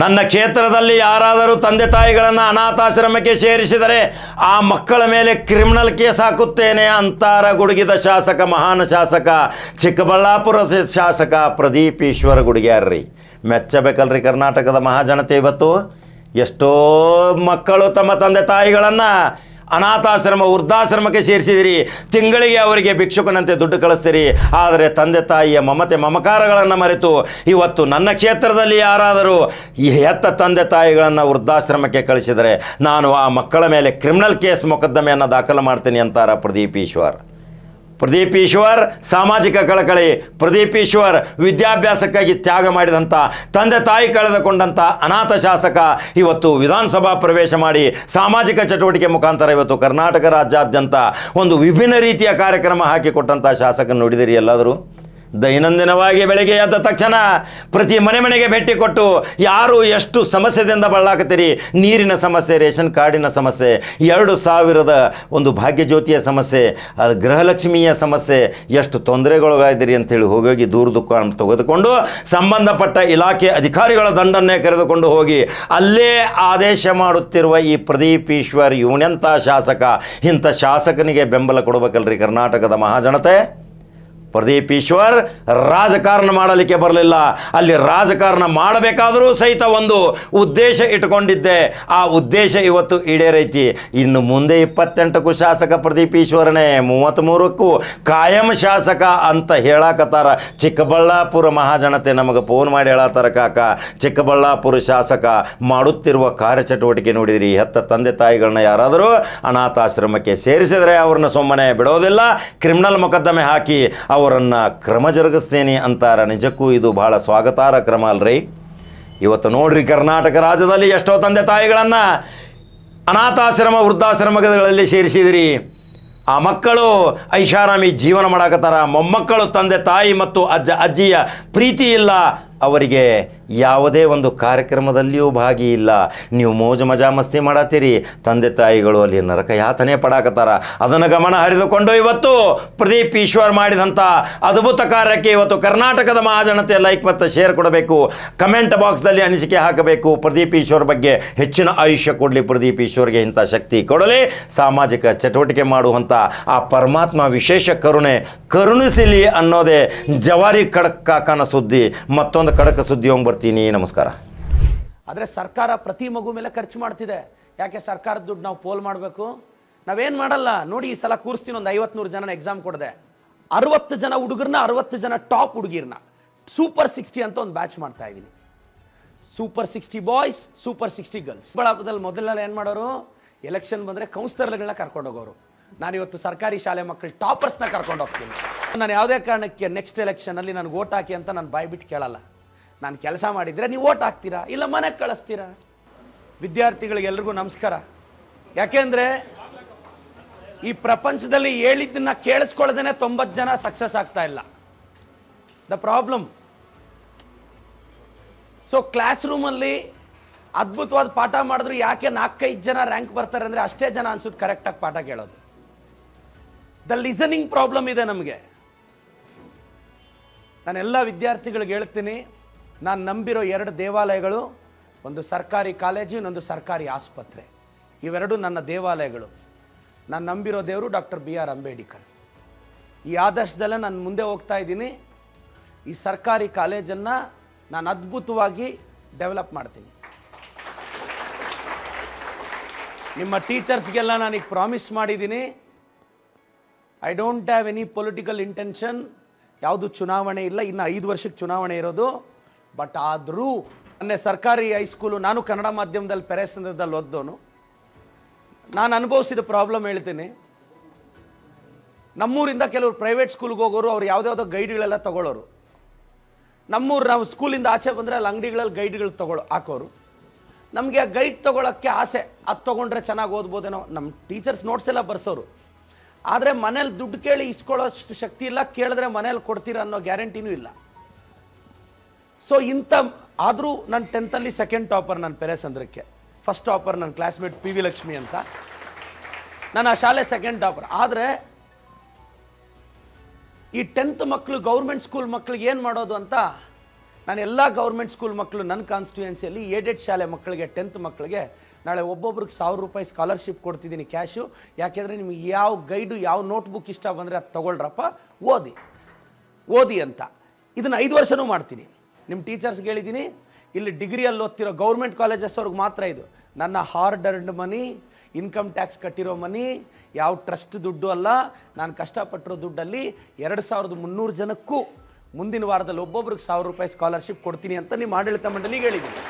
ನನ್ನ ಕ್ಷೇತ್ರದಲ್ಲಿ ಯಾರಾದರೂ ತಂದೆ ತಾಯಿಗಳನ್ನು ಅನಾಥಾಶ್ರಮಕ್ಕೆ ಸೇರಿಸಿದರೆ ಆ ಮಕ್ಕಳ ಮೇಲೆ ಕ್ರಿಮಿನಲ್ ಕೇಸ್ ಹಾಕುತ್ತೇನೆ ಅಂತಾರ ಗುಡುಗಿದ ಶಾಸಕ, ಮಹಾನ್ ಶಾಸಕ, ಚಿಕ್ಕಬಳ್ಳಾಪುರ ಶಾಸಕ ಪ್ರದೀಪ್ ಈಶ್ವರ ಗುಡಿಗ್ಯಾರ್ರಿ. ಮೆಚ್ಚಬೇಕಲ್ರಿ ಕರ್ನಾಟಕದ ಮಹಾಜನತೆ ಇವತ್ತು. ಎಷ್ಟೋ ಮಕ್ಕಳು ತಮ್ಮ ತಂದೆ ತಾಯಿಗಳನ್ನು ಅನಾಥಾಶ್ರಮ, ವೃದ್ಧಾಶ್ರಮಕ್ಕೆ ಸೇರಿಸಿದಿರಿ. ತಿಂಗಳಿಗೆ ಅವರಿಗೆ ಭಿಕ್ಷುಕನಂತೆ ದುಡ್ಡು ಕಳಿಸ್ತೀರಿ. ಆದರೆ ತಂದೆ ತಾಯಿಯ ಮಮತೆ ಮಮಕಾರಗಳನ್ನು ಮರೆತು ಇವತ್ತು ನನ್ನ ಕ್ಷೇತ್ರದಲ್ಲಿ ಯಾರಾದರೂ ಈ ಹೆತ್ತ ತಂದೆ ತಾಯಿಗಳನ್ನು ವೃದ್ಧಾಶ್ರಮಕ್ಕೆ ಕಳಿಸಿದರೆ ನಾನು ಆ ಮಕ್ಕಳ ಮೇಲೆ ಕ್ರಿಮಿನಲ್ ಕೇಸ್ ಮೊಕದ್ದಮೆಯನ್ನು ದಾಖಲು ಮಾಡ್ತೀನಿ ಅಂತಾರ ಪ್ರದೀಪ್ ಈಶ್ವರ್. ಪ್ರದೀಪ್ ಈಶ್ವರ್ ಸಾಮಾಜಿಕ ಕಳಕಳಿ. ಪ್ರದೀಪ್ ಈಶ್ವರ್ ವಿದ್ಯಾಭ್ಯಾಸಕ್ಕಾಗಿ ತ್ಯಾಗ ಮಾಡಿದಂಥ ತಂದೆ ತಾಯಿ ಕಳೆದುಕೊಂಡಂಥ ಅನಾಥ ಶಾಸಕ ಇವತ್ತು ವಿಧಾನಸಭಾ ಪ್ರವೇಶ ಮಾಡಿ ಸಾಮಾಜಿಕ ಚಟುವಟಿಕೆ ಮುಖಾಂತರ ಇವತ್ತು ಕರ್ನಾಟಕ ರಾಜ್ಯಾದ್ಯಂತ ಒಂದು ವಿಭಿನ್ನ ರೀತಿಯ ಕಾರ್ಯಕ್ರಮ ಹಾಕಿಕೊಟ್ಟಂಥ ಶಾಸಕ ನೋಡಿದಿರಿ ಎಲ್ಲಾದರೂ? ದೈನಂದಿನವಾಗಿ ಬೆಳಗ್ಗೆ ಎದ್ದ ತಕ್ಷಣ ಪ್ರತಿ ಮನೆ ಮನೆಗೆ ಭೇಟಿ ಕೊಟ್ಟು, ಯಾರು ಎಷ್ಟು ಸಮಸ್ಯೆದಿಂದ ಬಳಲಾಕತ್ತೀರಿ ನೀರಿನ ಸಮಸ್ಯೆ, ರೇಷನ್ ಕಾರ್ಡಿನ ಸಮಸ್ಯೆ, ಎರಡು ಸಾವಿರದ ಒಂದು ಭಾಗ್ಯಜ್ಯೋತಿಯ ಸಮಸ್ಯೆ ಗೃಹಲಕ್ಷ್ಮಿಯ ಸಮಸ್ಯೆ, ಎಷ್ಟು ತೊಂದರೆಗೊಳಗಾಯಿದ್ದೀರಿ ಅಂತೇಳಿ ಹೋಗಿ ದೂರ ದುಃಖ ತೆಗೆದುಕೊಂಡು, ಸಂಬಂಧಪಟ್ಟ ಇಲಾಖೆ ಅಧಿಕಾರಿಗಳ ದಂಡನ್ನೇ ಕರೆದುಕೊಂಡು ಹೋಗಿ, ಅಲ್ಲೇ ಆದೇಶ ಮಾಡುತ್ತಿರುವ ಈ ಪ್ರದೀಪ್ ಈಶ್ವರ್ ಇವನೆಂಥ ಶಾಸಕ, ಇಂಥ ಶಾಸಕನಿಗೆ ಬೆಂಬಲ ಕೊಡಬೇಕಲ್ರಿ ಕರ್ನಾಟಕದ ಮಹಾಜನತೆ? ಪ್ರದೀಪ್ ಈಶ್ವರ್, ರಾಜಕಾರಣ ಮಾಡಲಿಕ್ಕೆ ಬರಲಿಲ್ಲ. ಅಲ್ಲಿ ರಾಜಕಾರಣ ಮಾಡಬೇಕಾದರೂ ಸಹಿತ ಒಂದು ಉದ್ದೇಶ ಇಟ್ಕೊಂಡಿದ್ದೆ ಆ ಉದ್ದೇಶ ಇವತ್ತು ಈಡೇರೈತಿ. ಇನ್ನು ಮುಂದೆ ಇಪ್ಪತ್ತೆಂಟಕ್ಕೂ ಶಾಸಕ ಪ್ರದೀಪ್ ಈಶ್ವರನೇ ಮೂವತ್ತ್ಮೂರಕ್ಕೂ ಕಾಯಂ ಶಾಸಕ ಅಂತ ಹೇಳಾಕತ್ತಾರ. ಚಿಕ್ಕಬಳ್ಳಾಪುರ ಮಹಾಜನತೆ ನಮಗೆ ಫೋನ್ ಮಾಡಿ ಹೇಳತ್ತಾರ, ಕಾಕ. ಚಿಕ್ಕಬಳ್ಳಾಪುರ ಶಾಸಕ ಮಾಡುತ್ತಿರುವ ಕಾರ್ಯಚಟುವಟಿಕೆ ನೋಡಿದಿರಿ. ಹೆತ್ತ ತಂದೆ ತಾಯಿಗಳನ್ನ ಯಾರಾದರೂ ಅನಾಥಾಶ್ರಮಕ್ಕೆ ಸೇರಿಸಿದರೆ ಅವ್ರನ್ನ ಸುಮ್ಮನೆ ಬಿಡೋದಿಲ್ಲ. ಕ್ರಿಮಿನಲ್ ಮೊಕದ್ದಮೆ ಹಾಕಿ ಅವರನ್ನು ಕ್ರಮ ಜರುಗಿಸ್ತೇನೆ ಅಂತಾರೆ ನಿಜಕ್ಕೂ ಇದು ಬಹಳ ಸ್ವಾಗತಾರ ಕ್ರಮ ಅಲ್ರಿ. ಇವತ್ತು ನೋಡ್ರಿ ಕರ್ನಾಟಕ ರಾಜ್ಯದಲ್ಲಿ ಎಷ್ಟೋ ತಂದೆ ತಾಯಿಗಳನ್ನು ಅನಾಥಾಶ್ರಮ, ವೃದ್ಧಾಶ್ರಮಗಳಲ್ಲಿ ಸೇರಿಸಿದಿರಿ. ಆ ಮಕ್ಕಳು ಐಷಾರಾಮಿ ಜೀವನ ಮಾಡಾಕತ್ತಾರ. ಮೊಮ್ಮಕ್ಕಳು ತಂದೆ ತಾಯಿ ಮತ್ತು ಅಜ್ಜ, ಅಜ್ಜಿಯ ಪ್ರೀತಿ ಇಲ್ಲ. ಅವರಿಗೆ ಯಾವುದೇ ಒಂದು ಕಾರ್ಯಕ್ರಮದಲ್ಲಿಯೂ ಭಾಗಿ ಇಲ್ಲ ನೀವು ಮೋಜು ಮಜಾ ಮಸ್ತಿ ಮಾಡತ್ತೀರಿ ತಂದೆ ತಾಯಿಗಳು ಅಲ್ಲಿ ನರಕ ಯಾತನೆ ಪಡಾಕತ್ತಾರ. ಅದನ್ನು ಗಮನ ಹರಿದುಕೊಂಡು ಇವತ್ತು ಪ್ರದೀಪ್ ಈಶ್ವರ್ ಮಾಡಿದಂಥ ಅದ್ಭುತ ಕಾರ್ಯಕ್ಕೆ ಇವತ್ತು ಕರ್ನಾಟಕದ ಮಹಾಜನತೆ ಲೈಕ್ ಮತ್ತು ಶೇರ್ ಕೊಡಬೇಕು. ಕಮೆಂಟ್ ಬಾಕ್ಸ್ದಲ್ಲಿ ಅನಿಸಿಕೆ ಹಾಕಬೇಕು. ಪ್ರದೀಪ್ ಈಶ್ವರ್ ಬಗ್ಗೆ ಹೆಚ್ಚಿನ ಆಯುಷ್ಯ ಕೊಡಲಿ ಪ್ರದೀಪ್ ಈಶ್ವರ್ಗೆ ಇಂಥ ಶಕ್ತಿ ಕೊಡಲಿ. ಸಾಮಾಜಿಕ ಚಟುವಟಿಕೆ ಮಾಡುವಂಥ ಆ ಪರಮಾತ್ಮ ವಿಶೇಷ ಕರುಣೆ ಕರುಣಿಸಲಿ ಅನ್ನೋದೇ ಜವಾರಿ ಖಡಕ್ ಕಾಕನ ಸುದ್ದಿ. ಮತ್ತೊಂದು ಖಡಕ್ ಸುದ್ದಿ ಹೋಗಿ ಬರ್ತೀನಿ. ನಮಸ್ಕಾರ. ಆದರೆ ಸರ್ಕಾರ ಪ್ರತಿ ಮಗು ಮೇಲೆ ಖರ್ಚು ಮಾಡ್ತಿದೆ. ಯಾಕೆ ಸರ್ಕಾರದ ದುಡ್ಡು ನಾವು ಪೋಲ್ ಮಾಡಬೇಕು? ನಾವೇನು ಮಾಡಲ್ಲ. ನೋಡಿ, ಈ ಸಲ ಕೂರಿಸ್ತೀನಿ ಒಂದು ಐವತ್ತು ಜನನ ಜನ ಎಕ್ಸಾಮ್ ಕೊಡದೆ. ಅರವತ್ತು ಜನ ಹುಡುಗರನ್ನ ಅರವತ್ತು ಜನ ಟಾಪ್ ಹುಡುಗಿರನ್ನ ಸೂಪರ್ ಸಿಕ್ಸ್ಟಿ ಅಂತ ಒಂದು ಬ್ಯಾಚ್ ಮಾಡ್ತಾ ಇದ್ದೀನಿ super sixty boys super sixty girls ಚಿಕ್ಕಬಳ್ಳಾಪುರದಲ್ಲಿ ಮೊದಲೆಲ್ಲ ಏನು ಮಾಡೋರು? ಎಲೆಕ್ಷನ್ ಬಂದರೆ ಕೌನ್ಸಿಲರ್ಗಳನ್ನ ಕರ್ಕೊಂಡು ಹೋಗೋರು. ನಾನು ಇವತ್ತು ಸರ್ಕಾರಿ ಶಾಲೆ ಮಕ್ಕಳು ಟಾಪರ್ಸ್ನ ಕರ್ಕೊಂಡು ಹೋಗ್ತೀನಿ. ನಾನು ಯಾವುದೇ ಕಾರಣಕ್ಕೆ ನೆಕ್ಸ್ಟ್ ಎಲೆಕ್ಷನಲ್ಲಿ ನನಗೆ ಓಟ್ ಹಾಕಿ ಅಂತ ನಾನು ಬಾಯ್ಬಿಟ್ಟು ಕೇಳಲ್ಲ. ನಾನು ಕೆಲಸ ಮಾಡಿದರೆ ನೀವು ಓಟ್ ಹಾಕ್ತೀರಾ ಇಲ್ಲ ಮನೆಗೆ ಕಳಿಸ್ತೀರಾ? ವಿದ್ಯಾರ್ಥಿಗಳಿಗೆಲ್ರಿಗೂ ನಮಸ್ಕಾರ. ಯಾಕೆಂದರೆ ಈ ಪ್ರಪಂಚದಲ್ಲಿ ಹೇಳಿದ್ದನ್ನ ಕೇಳಿಸ್ಕೊಳ್ಳೋದೇ ತೊಂಬತ್ತು ಜನ ಸಕ್ಸಸ್ ಆಗ್ತಾ ಇಲ್ಲ. ದ ಪ್ರಾಬ್ಲಮ್ ಸೊ ಕ್ಲಾಸ್ ರೂಮಲ್ಲಿ ಅದ್ಭುತವಾದ ಪಾಠ ಮಾಡಿದ್ರು ಯಾಕೆ ನಾಲ್ಕೈದು ಜನ ರ್ಯಾಂಕ್ ಬರ್ತಾರೆ ಅಂದರೆ ಅಷ್ಟೇ ಜನ ಅನ್ಸುತ್ತೆ ಕರೆಕ್ಟಾಗಿ ಪಾಠ ಕೇಳೋದು. ದ ಲಿಸನಿಂಗ್ ಪ್ರಾಬ್ಲಮ್ ಇದೆ ನಮಗೆ. ನಾನೆಲ್ಲ ವಿದ್ಯಾರ್ಥಿಗಳಿಗೆ ಹೇಳ್ತೀನಿ ನಾನು ನಂಬಿರೋ ಎರಡು ದೇವಾಲಯಗಳು, ಒಂದು ಸರ್ಕಾರಿ ಕಾಲೇಜು, ಇನ್ನೊಂದು ಸರ್ಕಾರಿ ಆಸ್ಪತ್ರೆ. ಇವೆರಡು ನನ್ನ ದೇವಾಲಯಗಳು. ನಾನು ನಂಬಿರೋ ದೇವರು ಡಾಕ್ಟರ್ ಬಿ ಆರ್ ಅಂಬೇಡ್ಕರ್. ಈ ಆದರ್ಶದಲ್ಲೇ ನಾನು ಮುಂದೆ ಹೋಗ್ತಾ ಇದ್ದೀನಿ. ಈ ಸರ್ಕಾರಿ ಕಾಲೇಜನ್ನು ನಾನು ಅದ್ಭುತವಾಗಿ ಡೆವಲಪ್ ಮಾಡ್ತೀನಿ. ನಿಮ್ಮ ಟೀಚರ್ಸ್ಗೆಲ್ಲ ನಾನೀಗ ಪ್ರಾಮಿಸ್ ಮಾಡಿದ್ದೀನಿ. I don't have any political intention. ಯಾವುದು ಚುನಾವಣೆ ಇಲ್ಲ. ಇನ್ನು ಐದು ವರ್ಷಕ್ಕೆ ಚುನಾವಣೆ ಇರೋದು. ಬಟ್ ಆದರೂ ಮೊನ್ನೆ ಸರ್ಕಾರಿ ಹೈಸ್ಕೂಲು ನಾನು ಕನ್ನಡ ಮಾಧ್ಯಮದಲ್ಲಿ ಪೆರೆಸಂದ್ರದಲ್ಲಿ ಓದ್ದೋನು ನಾನು ಅನುಭವಿಸಿದ ಪ್ರಾಬ್ಲಮ್ ಹೇಳ್ತೀನಿ. ನಮ್ಮೂರಿಂದ ಕೆಲವರು ಪ್ರೈವೇಟ್ ಸ್ಕೂಲ್ಗೆ ಹೋಗೋರು ಅವ್ರು ಯಾವುದ್ಯಾವುದೋ ಗೈಡ್ಗಳೆಲ್ಲ ತಗೊಳ್ಳೋರು. ನಮ್ಮೂರು ನಾವು ಸ್ಕೂಲಿಂದ ಆಚೆ ಬಂದರೆ ಅಲ್ಲಿ ಅಂಗಡಿಗಳಲ್ಲಿ ಗೈಡ್ಗಳು ತಗೊಳ್ಳೋ ಹಾಕೋರು. ನಮಗೆ ಆ ಗೈಡ್ ತೊಗೊಳಕ್ಕೆ ಆಸೆ, ಅದು ತೊಗೊಂಡ್ರೆ ಚೆನ್ನಾಗಿ ಓದ್ಬೋದೇನೋ. ನಮ್ಮ ಟೀಚರ್ಸ್ ನೋಟ್ಸ್ ಎಲ್ಲ ಬರ್ಸೋರು. ಆದರೆ ಮನೇಲಿ ದುಡ್ಡು ಕೇಳಿ ಇಸ್ಕೊಳ್ಳೋಷ್ಟು ಶಕ್ತಿ ಇಲ್ಲ, ಕೇಳಿದ್ರೆ ಮನೇಲಿ ಕೊಡ್ತೀರ ಅನ್ನೋ ಗ್ಯಾರಂಟಿನೂ ಇಲ್ಲ. ಸೊ ಇಂಥ ಆದರೂ ನಾನು ಟೆಂತಲ್ಲಿ ಸೆಕೆಂಡ್ ಟಾಪರ್ ನನ್ನ ಪೆರೆಸಂದ್ರಕ್ಕೆ ಫಸ್ಟ್ ಟಾಪರ್ ನನ್ನ ಕ್ಲಾಸ್ಮೇಟ್ ಪಿ ವಿ ಲಕ್ಷ್ಮಿ ಅಂತ. ನಾನು ಆ ಶಾಲೆ ಸೆಕೆಂಡ್ ಟಾಪರ್ ಆದರೆ, ಈ ಟೆಂತ್ ಮಕ್ಕಳು ಗೌರ್ಮೆಂಟ್ ಸ್ಕೂಲ್ ಮಕ್ಳಿಗೆ ಏನು ಮಾಡೋದು ಅಂತ, ನಾನು ಎಲ್ಲ ಗೌರ್ಮೆಂಟ್ ಸ್ಕೂಲ್ ಮಕ್ಕಳು ನನ್ನ ಕಾನ್ಸ್ಟಿಟ್ಯೂಯೆನ್ಸಿಯಲ್ಲಿ ಏಡೆಡ್ ಶಾಲೆ ಮಕ್ಕಳಿಗೆ ಟೆಂತ್ ಮಕ್ಕಳಿಗೆ ನಾಳೆ ಒಬ್ಬೊಬ್ರಿಗೆ ಸಾವಿರ ರೂಪಾಯಿ ಸ್ಕಾಲರ್ಶಿಪ್ ಕೊಡ್ತಿದ್ದೀನಿ ಕ್ಯಾಶು ಯಾಕೆಂದರೆ ನಿಮಗೆ ಯಾವ ಗೈಡು ಯಾವ ನೋಟ್ಬುಕ್ ಇಷ್ಟ ಬಂದರೆ ಅದು ತೊಗೊಳ್ರಪ್ಪ. ಓದಿ. ಓದಿ ಅಂತ. ಇದನ್ನು ಐದು ವರ್ಷನೂ ಮಾಡ್ತೀನಿ. ನಿಮ್ಮ ಟೀಚರ್ಸ್ಗೆ ಹೇಳಿದ್ದೀನಿ ಇಲ್ಲಿ ಡಿಗ್ರಿಯಲ್ಲಿ ಓದ್ತಿರೋ ಗೌರ್ಮೆಂಟ್ ಕಾಲೇಜಸ್ ಅವ್ರಿಗೆ ಮಾತ್ರ ಇದು. ನನ್ನ hard earned money income tax ಕಟ್ಟಿರೋ ಮನಿ ಯಾವ ಟ್ರಸ್ಟ್ ದುಡ್ಡು ಅಲ್ಲ, ನಾನು ಕಷ್ಟಪಟ್ಟಿರೋ ದುಡ್ಡಲ್ಲಿ ಎರಡು ಸಾವಿರದ ಮುನ್ನೂರು ಜನಕ್ಕೂ ಮುಂದಿನ ವಾರದಲ್ಲಿ ಒಬ್ಬೊಬ್ರಿಗೆ ಸಾವಿರ ರೂಪಾಯಿ ಸ್ಕಾಲರ್ಶಿಪ್ ಕೊಡ್ತೀನಿ ಅಂತ ನಿಮ್ಮ ಆಡಳಿತ ಮಂಡಳಿಗೆ ಹೇಳಿದ್ದೀನಿ.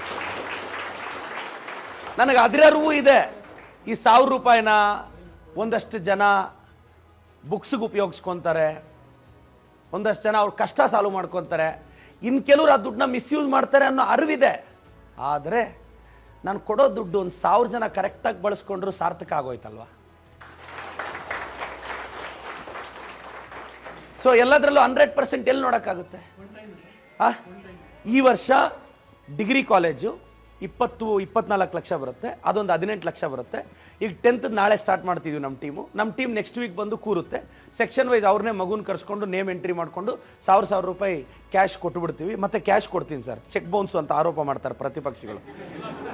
ನನಗೆ ಅದರ ಅರಿವು ಇದೆ. ಈ ಸಾವಿರ ರೂಪಾಯಿನ ಒಂದಷ್ಟು ಜನ ಬುಕ್ಸ್ಗೆ ಉಪಯೋಗಿಸ್ಕೊತಾರೆ. ಒಂದಷ್ಟು ಜನ ಅವ್ರು ಕಷ್ಟ ಸಾಲ್ವ್ ಮಾಡ್ಕೊತಾರೆ. ಇನ್ನು ಕೆಲವರು ಆ ದುಡ್ಡನ್ನ ಮಿಸ್ಯೂಸ್ ಮಾಡ್ತಾರೆ ಅನ್ನೋ ಅರಿವಿದೆ. ಆದರೆ ನಾನು ಕೊಡೋ ದುಡ್ಡು ಒಂದು ಸಾವಿರ ಜನ ಕರೆಕ್ಟಾಗಿ ಬಳಸ್ಕೊಂಡ್ರು ಸಾರ್ಥಕ ಆಗೋಯ್ತಲ್ವಾ? ಸೊ ಎಲ್ಲದರಲ್ಲೂ ಹಂಡ್ರೆಡ್ ಪರ್ಸೆಂಟ್ ಎಲ್ಲಿ ನೋಡೋಕ್ಕಾಗುತ್ತೆ? ಈ ವರ್ಷ ಡಿಗ್ರಿ ಕಾಲೇಜು ಇಪ್ಪತ್ತು, ಇಪ್ಪತ್ನಾಲ್ಕು ಲಕ್ಷ ಬರುತ್ತೆ. ಅದೊಂದು ಹದಿನೆಂಟು ಲಕ್ಷ ಬರುತ್ತೆ. ಈಗ ಟೆಂತ್ ನಾಳೆ ಸ್ಟಾರ್ಟ್ ಮಾಡ್ತಿದ್ದೀವಿ ನಮ್ಮ ಟೀಮು ನಮ್ಮ ಟೀಮ್ ನೆಕ್ಸ್ಟ್ ವೀಕ್ ಬಂದು ಕೂರುತ್ತೆ. ಸೆಕ್ಷನ್ ವೈಸ್ ಅವ್ರನ್ನೇ ಮಗುನ ಕರ್ಸ್ಕೊಂಡು ನೇಮ್ ಎಂಟ್ರಿ ಮಾಡಿಕೊಂಡು ಸಾವಿರ ಸಾವಿರ ರೂಪಾಯಿ ಕ್ಯಾಶ್ ಕೊಟ್ಟುಬಿಡ್ತೀವಿ ಮತ್ತೆ ಕ್ಯಾಶ್ ಕೊಡ್ತೀನಿ ಸರ್ ಚೆಕ್ ಬೌನ್ಸು ಅಂತ ಆರೋಪ ಮಾಡ್ತಾರೆ ಪ್ರತಿಪಕ್ಷಗಳು.